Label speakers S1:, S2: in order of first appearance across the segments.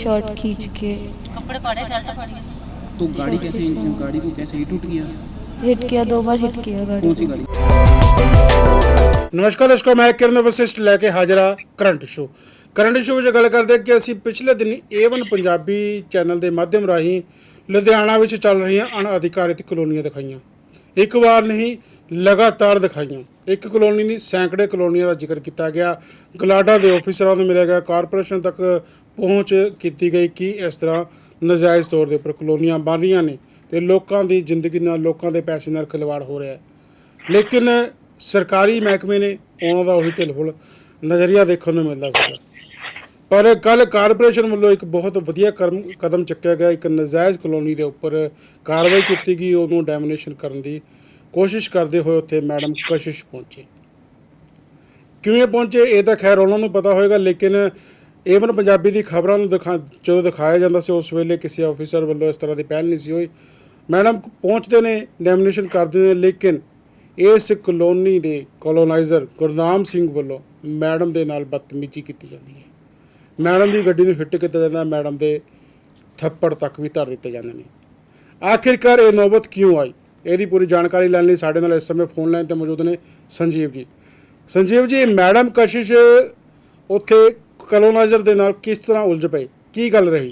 S1: Shirt खींच के
S2: कपड़े फाड़े शर्ट फाड़ी
S3: तो गाड़ी कैसे गाड़ी को कैसे ही टूट गया
S1: हिट किया दो बार हिट किया गाड़ी
S3: कौन सी
S1: को।
S3: गाड़ी
S4: ਨਮਸਕਾਰ ਦਰਸ਼ਕੋ ਮੈਂ ਕਿਰਨ ਵਸਿਸ਼ਟ ਲੈ ਕੇ ਹਾਜ਼ਰ ਹਾਂ ਕਰੰਟ ਸ਼ੋ ਕਰੰਟ ਸ਼ੋ ਵਿੱਚ ਗੱਲ ਕਰਦੇ ਹਾਂ ਕਿ ਅਸੀਂ ਪਿਛਲੇ ਦਿਨੀ A1 ਪੰਜਾਬੀ ਚੈਨਲ ਦੇ ਮਾਧਿਅਮ ਰਾਹੀਂ ਲੁਧਿਆਣਾ ਵਿੱਚ ਚੱਲ ਰਹੀਆਂ ਅਣਅਧਿਕਾਰਿਤ ਕਲੋਨੀਆਂ ਦਿਖਾਈਆਂ ਇੱਕ ਵਾਰ ਨਹੀਂ ਲਗਾਤਾਰ ਦਿਖਾਈਆਂ ਇੱਕ ਕਲੋਨੀ ਨਹੀਂ ਸੈਂਕੜੇ ਕਲੋਨੀਆਂ ਦਾ ਜ਼ਿਕਰ ਕੀਤਾ ਗਿਆ ਗਲਾਡਾ ਦੇ ਆਫੀਸਰਾਂ ਨੂੰ ਮਿਲਿਆ ਗਿਆ ਕਾਰਪੋਰੇਸ਼ਨ ਤੱਕ ਪਹੁੰਚ ਕੀਤੀ ਗਈ ਕਿ ਇਸ ਤਰ੍ਹਾਂ ਨਜਾਇਜ਼ ਤੌਰ ਦੇ ਉੱਪਰ ਕਲੋਨੀਆਂ ਬਣ ਰਹੀਆਂ ਨੇ ਤੇ ਲੋਕਾਂ ਦੀ ਜ਼ਿੰਦਗੀ ਨਾਲ ਲੋਕਾਂ ਦੇ ਪੈਸੇ ਨਾਲ ਖਿਲਵਾੜ ਹੋ ਰਿਹਾ ਹੈ। ਲੇਕਿਨ ਸਰਕਾਰੀ ਮਹਿਕਮੇ ਨੇ ਉਹਨਾਂ ਦਾ ਉਹੀ ਢਿਲਫੁਲ ਨਜ਼ਰੀਆ ਦੇਖਣ ਨੂੰ ਮਿਲਦਾ ਸੀਗਾ। ਪਰ ਕੱਲ ਕਾਰਪੋਰੇਸ਼ਨ ਵੱਲੋਂ ਇੱਕ ਬਹੁਤ ਵਧੀਆ ਕਰਮ ਕਦਮ ਚੱਕਿਆ ਗਿਆ, ਇੱਕ ਨਜਾਇਜ਼ ਕਲੋਨੀ ਦੇ ਉੱਪਰ ਕਾਰਵਾਈ ਕੀਤੀ ਗਈ, ਉਹਨੂੰ ਡੈਮੋਨੇਸ਼ਨ ਕਰਨ ਦੀ ਕੋਸ਼ਿਸ਼ ਕਰਦੇ ਹੋਏ ਉੱਥੇ ਮੈਡਮ ਕਸ਼ਿਸ਼ ਪਹੁੰਚੇ। ਕਿਵੇਂ ਪਹੁੰਚੇ ਇਹ ਤਾਂ ਖੈਰ ਉਹਨਾਂ ਨੂੰ ਪਤਾ ਹੋਏਗਾ, ਲੇਕਿਨ ਏਵਨ ਪੰਜਾਬੀ ਦੀ ਖਬਰਾਂ ਨੂੰ ਦਿਖਾ, ਜਦੋਂ ਦਿਖਾਇਆ ਜਾਂਦਾ ਸੀ, ਉਸ ਵੇਲੇ ਕਿਸੇ ਆਫੀਸਰ ਵੱਲੋਂ ਇਸ ਤਰ੍ਹਾਂ ਦੀ ਪਹਿਲ ਨਹੀਂ ਸੀ ਹੋਈ। ਮੈਡਮ ਪਹੁੰਚਦੇ ਨੇ ਡੈਮੋਨੇਸ਼ਨ ਕਰਦੇ ਨੇ, ਲੇਕਿਨ ਇਸ ਕਲੋਨੀ ਦੇ ਕੋਲੋਨਾਈਜ਼ਰ ਗੁਰਨਾਮ ਸਿੰਘ ਵੱਲੋਂ ਮੈਡਮ ਦੇ ਨਾਲ ਬਦਤਮੀਜ਼ੀ ਕੀਤੀ ਜਾਂਦੀ ਹੈ। ਮੈਡਮ ਦੀ ਗੱਡੀ ਨੂੰ ਹਿੱਟ ਕੀਤਾ ਜਾਂਦਾ ਮੈਡਮ ਦੇ ਥੱਪੜ ਤੱਕ ਵੀ ਧਰ ਦਿੱਤੇ ਜਾਂਦੇ ਨੇ। ਆਖਿਰਕਾਰ ਇਹ ਨੌਬਤ ਕਿਉਂ ਆਈ? ਇਹਦੀ ਪੂਰੀ ਜਾਣਕਾਰੀ ਲੈਣ ਲਈ ਸਾਡੇ ਨਾਲ ਇਸ ਸਮੇਂ ਫੋਨ ਲਾਈਨ ਤੇ ਮੌਜੂਦ ਨੇ ਸੰਜੀਵ ਜੀ। ਸੰਜੀਵ ਜੀ ਮੈਡਮ ਕਸ਼ਿਸ਼ ਉੱਥੇ ਕਲੋਨਾਈਜ਼ਰ ਦੇ ਨਾਲ ਕਿਸ ਤਰ੍ਹਾਂ ਉਲਝ ਪਏ? ਕੀ ਗੱਲ ਰਹੀ?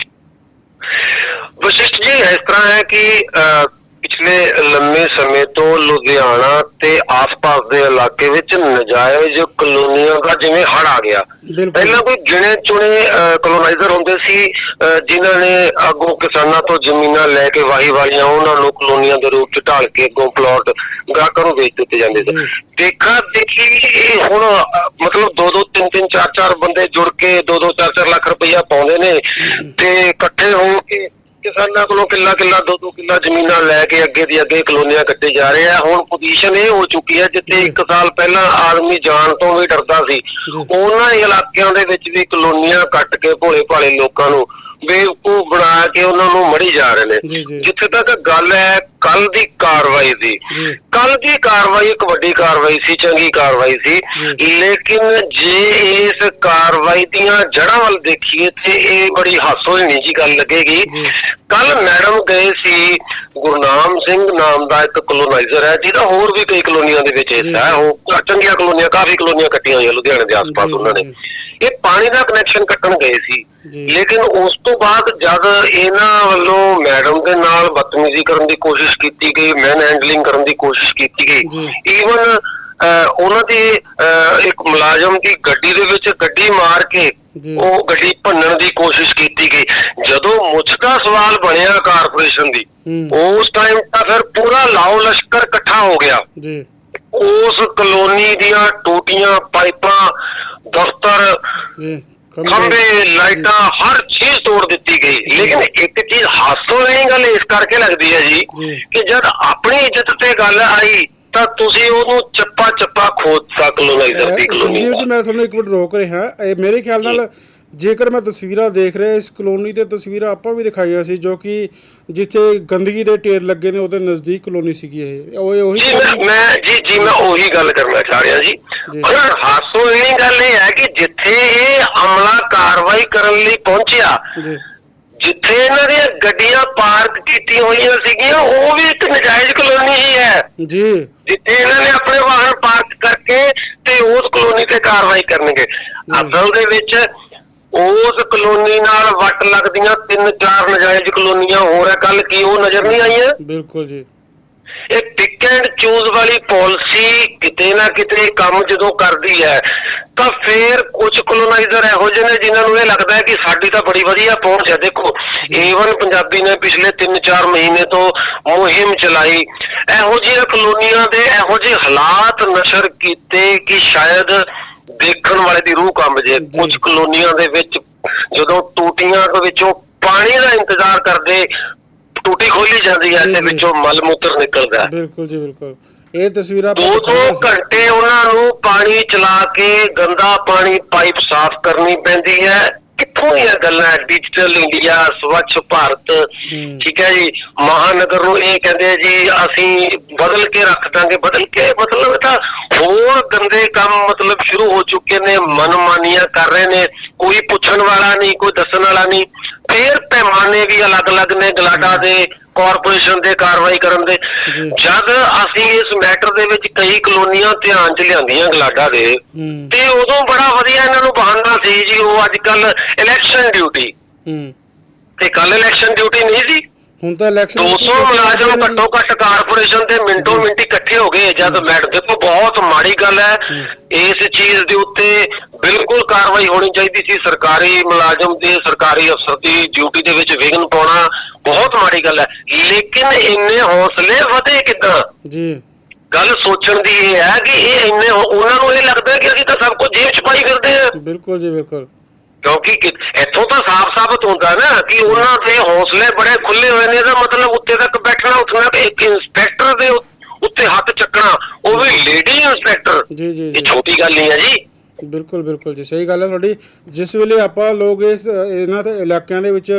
S5: ਵਸ਼ਿਸ਼ਟ ਜੀ, ਇਸ ਤਰ੍ਹਾਂ ਹੈ ਕਿ ਪਿਛਲੇ ਲੰਮੇ ਸਮੇਂ ਤੋਂ ਲੁਧਿਆਣਾ ਤੇ ਆਸ-ਪਾਸ ਦੇ ਇਲਾਕੇ ਵਿੱਚ ਨਜਾਇਜ਼ ਕਲੋਨੀਆਂ ਦਾ ਜਿਵੇਂ ਹੜ ਆ ਗਿਆ। ਪਹਿਲਾਂ ਕੋਈ ਗਿਣੇ ਚੁਣੇ ਕਲੋਨਾਈਜ਼ਰ ਹੁੰਦੇ ਸੀ ਜਿਨ੍ਹਾਂ ਨੇ ਅੱਗੋਂ ਕਿਸਾਨਾਂ ਤੋਂ ਜ਼ਮੀਨਾਂ ਲੈ ਕੇ ਵਾਹੀ ਵਾਲੀਆਂ ਉਹਨਾਂ ਨੂੰ ਕਲੋਨੀਆਂ ਦੇ ਰੂਪ ਚ ਢਾਲ ਕੇ ਅੱਗੋਂ ਪਲਾਟ ਗਾਹਕਾਂ ਨੂੰ ਵੇਚ ਦਿੱਤੇ ਜਾਂਦੇ। ਸੀ ਦੇਖਾ ਦੇਖੀ ਇਹ ਹੁਣ ਮਤਲਬ ਦੋ ਦੋ ਤਿੰਨ ਤਿੰਨ ਚਾਰ ਚਾਰ ਬੰਦੇ ਜੁੜ ਕੇ ਦੋ ਦੋ ਚਾਰ ਚਾਰ ਲੱਖ ਰੁਪਈਆ ਪਾਉਂਦੇ ਨੇ ਤੇ ਇਕੱਠੇ ਹੋ ਕੇ ਕਿਸਾਨਾਂ ਕੋਲੋਂ ਕਿੱਲਾ ਕਿੱਲਾ ਦੋ ਦੋ ਕਿੱਲਾ ਜ਼ਮੀਨਾਂ ਲੈ ਕੇ ਅੱਗੇ ਦੀ ਅੱਗੇ ਕਲੋਨੀਆਂ ਕੱਟੇ ਜਾ ਰਹੇ ਆ। ਹੁਣ ਪੋਜੀਸ਼ਨ ਇਹ ਹੋ ਚੁੱਕੀ ਹੈ ਜਿੱਥੇ ਇੱਕ ਸਾਲ ਪਹਿਲਾਂ ਆਦਮੀ ਜਾਣ ਤੋਂ ਵੀ ਡਰਦਾ ਸੀ। ਉਹਨਾਂ ਇਲਾਕਿਆਂ ਦੇ ਵਿੱਚ ਵੀ ਕਲੋਨੀਆਂ ਕੱਟ ਕੇ ਭੋਲੇ ਭਾਲੇ ਲੋਕਾਂ ਨੂੰ ਬੇਵਕੂਫ ਬਣਾ ਕੇ ਉਹਨਾਂ ਨੂੰ ਮੜੀ ਜਾ ਰਹੇ ਨੇ। ਜਿੱਥੇ ਤੱਕ ਗੱਲ ਹੈ ਕੱਲ ਦੀ ਕਾਰਵਾਈ ਦੀ। ਕੱਲ ਦੀ ਕਾਰਵਾਈ ਇੱਕ ਵੱਡੀ ਕਾਰਵਾਈ ਸੀ ਚੰਗੀ ਕਾਰਵਾਈ ਸੀ ਲੇਕਿਨ ਜੇ ਇਸ ਕਾਰਵਾਈ ਦੀਆਂ ਜੜ੍ਹਾਂ ਵੱਲ ਦੇਖੀਏ ਤੇ ਇਹ ਬੜੀ ਹਾਸੋਹੀਣੀ ਜੀ ਗੱਲ ਲੱਗੇਗੀ। ਕੱਲ ਮੈਡਮ ਗਏ ਸੀ ਗੁਰਨਾਮ ਸਿੰਘ ਨਾਮ ਦਾ ਇੱਕ ਕਲੋਨਾਈਜ਼ਰ ਹੈ ਜਿਹਦਾ ਹੋਰ ਵੀ ਕਈ ਕਲੋਨੀਆਂ ਦੇ ਵਿੱਚ ਹਿੱਸਾ ਹੈ ਉਹ ਚੰਗੀਆਂ ਕਲੋਨੀਆਂ ਕਾਫੀ ਕਲੋਨੀਆਂ ਕੱਟੀਆਂ ਹੋਈਆਂ ਲੁਧਿਆਣੇ ਦੇ ਆਸ-ਪਾਸ ਉਹਨਾਂ ਨੇ। ਇਹ ਪਾਣੀ ਦਾ ਕਨੈਕਸ਼ਨ ਕੱਟਣ ਗਏ ਸੀ। ਲੇਕਿਨ ਉਸ ਤੋਂ ਬਾਅਦ ਜਦ ਇਹਨਾਂ ਵੱਲੋਂ ਮੈਡਮ ਦੇ ਨਾਲ ਬਦਤਮੀਜ਼ੀ ਕਰਨ ਦੀ ਕੋਸ਼ਿਸ਼ ਕੀਤੀ ਗਈ ਮੈਨ ਹੈਂਡਲਿੰਗ ਕਰਨ ਦੀ ਕੋਸ਼ਿਸ਼ ਕੀਤੀ। ਗਈ ਈਵਨ ਉਹਨਾਂ ਦੀ ਇੱਕ ਮੁਲਾਜ਼ਮ ਦੀ ਗੱਡੀ ਦੇ ਵਿੱਚ ਗੱਡੀ ਮਾਰ ਕੇ। ਉਹ ਗੱਡੀ ਭੰਨਣ ਦੀ ਕੋਸ਼ਿਸ਼ ਕੀਤੀ ਗਈ ਜਦੋਂ ਮੁੱਛ ਦਾ ਸਵਾਲ ਬਣਿਆ ਕਾਰਪੋਰੇਸ਼ਨ ਦੀ। ਉਸ ਟਾਈਮ ਤਾਂ ਫਿਰ ਪੂਰਾ ਲਾਓ ਲਸ਼ਕਰ ਇਕੱਠਾ ਹੋ ਗਿਆ
S4: ਜੀ
S5: ਉਸ ਕਲੋਨੀ ਦੀਆਂ ਟੂਟੀਆਂ ਪਾਈਪਾਂ ਦਫ਼ਤਰ
S4: ਜੀ
S5: ਖੰਭੇ ਲਾਈਟਾਂ ਹਰ ਚੀਜ਼ ਤੋੜ ਦਿੱਤੀ ਗਈ। ਲੇਕਿਨ ਇੱਕ ਚੀਜ਼ ਹਾਸੋ ਨਹੀਂ ਗੱਲ ਇਸ ਕਰਕੇ ਲੱਗਦੀ ਹੈ ਜੀ। ਕਿ ਜਦ ਆਪਣੀ ਇੱਜ਼ਤ ਤੇ ਗੱਲ ਆਈ ਤਾਂ ਤੁਸੀਂ ਉਹਨੂੰ ਚੱਪਾ ਚੱਪਾ ਖੋਦਤਾ ਕਲੋਨਾਈਜ਼ਰ ਦੀ ਕਲੋਨੀ
S4: ਸੰਜੀਵ ਜੀ ਮੈਂ ਤੁਹਾਨੂੰ ਇੱਕ ਮਿੰਟ ਰੋਕ ਰਿਹਾ। ਇਹ ਮੇਰੇ ਖਿਆਲ ਨਾਲ ਜੇਕਰ ਮੈਂ ਤਸਵੀਰਾਂ ਦੇਖ ਰਿਹਾ ਇਸ ਕਲੋਨੀ ਤੇ ਤਸਵੀਰਾਂ ਆਪਾਂ ਵੀ ਦਿਖਾਈਆਂ ਸੀ ਜੋ ਕਿ ਜਿੱਥੇ ਗੰਦਗੀ ਦੇ ਢੇਰ ਲੱਗੇ ਨੇ ਉਹਦੇ ਨਜ਼ਦੀਕ ਕਲੋਨੀ ਸੀਗੀ ਇਹ। ਉਹ ਉਹੀ
S5: ਜੀ ਮੈਂ ਮੈਂ ਜੀ ਜੀ ਮੈਂ ਉਹੀ ਗੱਲ ਕਰਨਾ ਚਾਹ ਰਿਹਾ ਜੀ।
S4: ਜੀ।
S5: ਹਾਸੋ ਇਹ ਗੱਲ ਇਹ ਹੈ ਕਿ ਜਿੱਥੇ ਇਹ ਅਮਲਾ ਕਾਰਵਾਈ ਕਰਨ ਲਈ ਪਹੁੰਚਿਆ
S4: ਜੀ।
S5: ਜਿੱਥੇ ਇਹਨਾਂ ਦੀਆਂ ਗੱਡੀਆਂ ਪਾਰਕ ਕੀਤੀਆਂ ਹੋਈਆਂ ਸੀਗੀਆਂ ਉਹ ਵੀ ਇੱਕ ਨਜਾਇਜ਼ ਕਲੋਨੀ ਹੀ ਹੈ।
S4: ਜੀ।
S5: ਜਿੱਥੇ ਇਹਨਾਂ ਨੇ ਆਪਣੇ ਵਾਹਨ ਪਾਰਕ ਕਰਕੇ ਤੇ ਉਸ ਕਲੋਨੀ ਤੇ ਕਾਰਵਾਈ ਕਰਨਗੇ। ਅਸਲ ਦੇ ਵਿੱਚ ਉਸ ਕਲੋਨੀ ਨਾਲ ਵੱਟ ਲੱਗਦੀਆਂ ਤਿੰਨ ਚਾਰ ਨਜਾਇਜ਼ ਕਲੋਨੀਆਂ ਹੋਰ ਹੈ ਕੱਲ ਕੀ ਉਹ ਨਜ਼ਰ ਨਹੀਂ ਆਈਆਂ?
S4: ਬਿਲਕੁਲ ਜੀ।
S5: ਇਹ ਪਿਕ ਐਂਡ ਚੂਜ਼ ਵਾਲੀ ਪਾਲਿਸੀ ਕਿਤੇ ਨਾ ਕਿਤੇ ਕੰਮ ਜਦੋਂ ਕਰਦੀ ਹੈ ਤਾਂ ਫੇਰ ਕੁਝ ਕਲੋਨਾਈਜ਼ਰ ਇਹੋ ਜਿਹੇ ਨੇ ਜਿਨ੍ਹਾਂ ਨੂੰ ਇਹ ਲੱਗਦਾ ਹੈ ਕਿ ਸਾਡੀ ਤਾਂ ਬੜੀ ਵਧੀਆ ਪਹੁੰਚ ਹੈ। ਦੇਖੋ ਏਵਨ ਪੰਜਾਬੀ ਨੇ ਪਿਛਲੇ 3-4 ਮਹੀਨੇ ਤੋਂ ਮੁਹਿੰਮ ਚਲਾਈ। ਇਹੋ ਜਿਹੀਆਂ ਕਲੋਨੀਆਂ ਦੇ ਇਹੋ ਜਿਹੇ ਹਾਲਾਤ ਨਸ਼ਰ ਕੀਤੇ ਕਿ ਸ਼ਾਇਦ ਦੇਖਣ ਵਾਲੇ ਦੀ ਰੂਹ ਕੰਬ ਜੇ। ਕੁਝ ਕਲੋਨੀਆਂ ਦੇ ਵਿੱਚ ਜਦੋਂ ਟੂਟੀਆਂ ਦੇ ਵਿੱਚੋਂ ਪਾਣੀ ਦਾ ਇੰਤਜ਼ਾਰ ਕਰਦੇ ਟੂਟੀ ਖੋਲੀ ਜਾਂਦੀ ਹੈ ਤੇ। ਵਿੱਚੋਂ ਮਲ ਮੂਤਰ ਨਿਕਲਦਾ
S4: ਬਿਲਕੁਲ ਜੀ ਬਿਲਕੁਲ ਇਹ ਤਸਵੀਰਾਂ
S5: ਦੋ ਦੋ। ਘੰਟੇ ਉਹਨਾਂ ਨੂੰ ਪਾਣੀ ਚਲਾ ਕੇ ਗੰਦਾ ਪਾਣੀ ਪਾਈਪ ਸਾਫ਼ ਕਰਨੀ ਪੈਂਦੀ ਹੈ ਕਿੱਥੋਂ ਦੀਆਂ ਗੱਲਾਂ ਡਿਜੀਟਲ ਇੰਡੀਆ ਸਵੱਛ ਭਾਰਤ ਠੀਕ ਹੈ ਜੀ? ਮਹਾਨਗਰ ਨੂੰ ਇਹ ਕਹਿੰਦੇ ਜੀ ਅਸੀਂ ਬਦਲ ਕੇ ਰੱਖ ਦਾਂਗੇ। ਬਦਲ ਕੇ ਮਤਲਬ ਇਹ ਤਾਂ ਹੋਰ ਗੰਦੇ ਕੰਮ ਮਤਲਬ ਸ਼ੁਰੂ ਹੋ ਚੁੱਕੇ ਨੇ ਮਨਮਾਨੀਆਂ ਕਰ ਰਹੇ ਨੇ। ਕੋਈ ਪੁੱਛਣ ਵਾਲਾ ਨਹੀਂ ਕੋਈ ਦੱਸਣ ਵਾਲਾ ਨਹੀਂ। ਫੇਰ ਪੈਮਾਨੇ ਵੀ ਅਲੱਗ-ਅਲੱਗ ਨੇ ਗਲਾਡਾ ਦੇ ਕਾਰਪੋਰੇਸ਼ਨ ਦੇ ਕਾਰਵਾਈ ਕਰਨ ਦੇ। ਜਦ ਅਸੀਂ ਇਸ ਮੈਟਰ ਦੇ ਵਿੱਚ ਕਈ ਕਲੋਨੀਆਂ ਧਿਆਨ 'ਚ ਲਿਆਂਦੀਆਂ ਗਲਾਡਾ ਦੇ ਤੇ ਉਦੋਂ ਬੜਾ ਵਧੀਆ ਇਹਨਾਂ ਨੂੰ ਬਹਾਨਾ ਸੀ ਜੀ ਉਹ ਅੱਜ ਕੱਲ ਇਲੈਕਸ਼ਨ ਡਿਊਟੀ ਤੇ ਕੱਲ ਇਲੈਕਸ਼ਨ ਡਿਊਟੀ ਨਹੀਂ ਸੀ?
S4: ਹੁਣ ਤਾਂ ਇਲੈਕਸ਼ਨ
S5: 200 ਮੁਲਾਜ਼ਮ ਘੱਟੋ ਘੱਟ ਕਾਰਪੋਰੇਸ਼ਨ ਦੇ ਮਿੰਟੋ ਮਿੰਟ ਇਕੱਠੇ ਹੋ ਗਏ ਜਦ ਮੈਡ ਦੇਖੋ ਬਹੁਤ ਮਾੜੀ ਗੱਲ ਹੈ। ਇਸ ਚੀਜ਼ ਦੇ ਉੱਤੇ ਬਿਲਕੁਲ ਕਾਰਵਾਈ ਹੋਣੀ ਚਾਹੀਦੀ ਸੀ। ਸਰਕਾਰੀ ਮੁਲਾਜ਼ਮ ਦੇ ਸਰਕਾਰੀ ਅਫਸਰ ਦੀ ਡਿਊਟੀ ਦੇ ਵਿੱਚ ਵਿਘਨ ਪਾਉਣਾ ਬਹੁਤ ਮਾੜੀ ਗੱਲ ਹੈ। ਲੇਕਿਨ ਇੰਨੇ ਹੌਸਲੇ ਵਧੇ ਕਿੱਦਾਂ?
S4: ਜੀ।
S5: ਗੱਲ ਸੋਚਣ ਦੀ ਇਹ ਹੈ ਕਿ ਇਹ ਇੰਨੇ ਉਹਨਾਂ ਨੂੰ ਇਹ ਲੱਗਦਾ ਕਿ ਅਸੀਂ ਤਾਂ ਸਭ ਕੁਝ ਜੇਬ ਚ ਪਾਈ ਫਿਰਦੇ ਆ।
S4: ਬਿਲਕੁਲ ਜੀ ਬਿਲਕੁਲ।
S5: ਕਿਉਂਕਿ ਇੱਥੋਂ ਤਾਂ ਸਾਫ਼ ਸਾਬਤ ਹੁੰਦਾ ਨਾ ਕਿ ਉਹਨਾਂ ਦੇ ਹੌਸਲੇ ਬੜੇ ਖੁੱਲੇ ਹੋਏ ਨੇ ਇਹਦਾ ਮਤਲਬ ਉੱਤੇ ਤੱਕ ਬੈਠਣਾ ਉੱਠਣਾ ਤੇ ਇੱਕ ਇੰਸਪੈਕਟਰ ਦੇ ਉੱਤੇ ਹੱਥ ਚੱਕਣਾ ਉਹ ਵੀ ਲੇਡੀ ਇੰਸਪੈਕਟਰ
S4: ਜੀ ਜੀ
S5: ਇਹ ਛੋਟੀ ਗੱਲ ਨਹੀਂ ਹੈ ਜੀ।
S4: ਬਿਲਕੁਲ ਬਿਲਕੁਲ ਜੀ ਸਹੀ ਗੱਲ ਹੈ ਤੁਹਾਡੀ। ਜਿਸ ਵੇਲੇ ਆਪਾਂ ਲੋਕ ਇਸ ਇਹਨਾਂ ਦੇ ਇਲਾਕਿਆਂ ਦੇ ਵਿੱਚ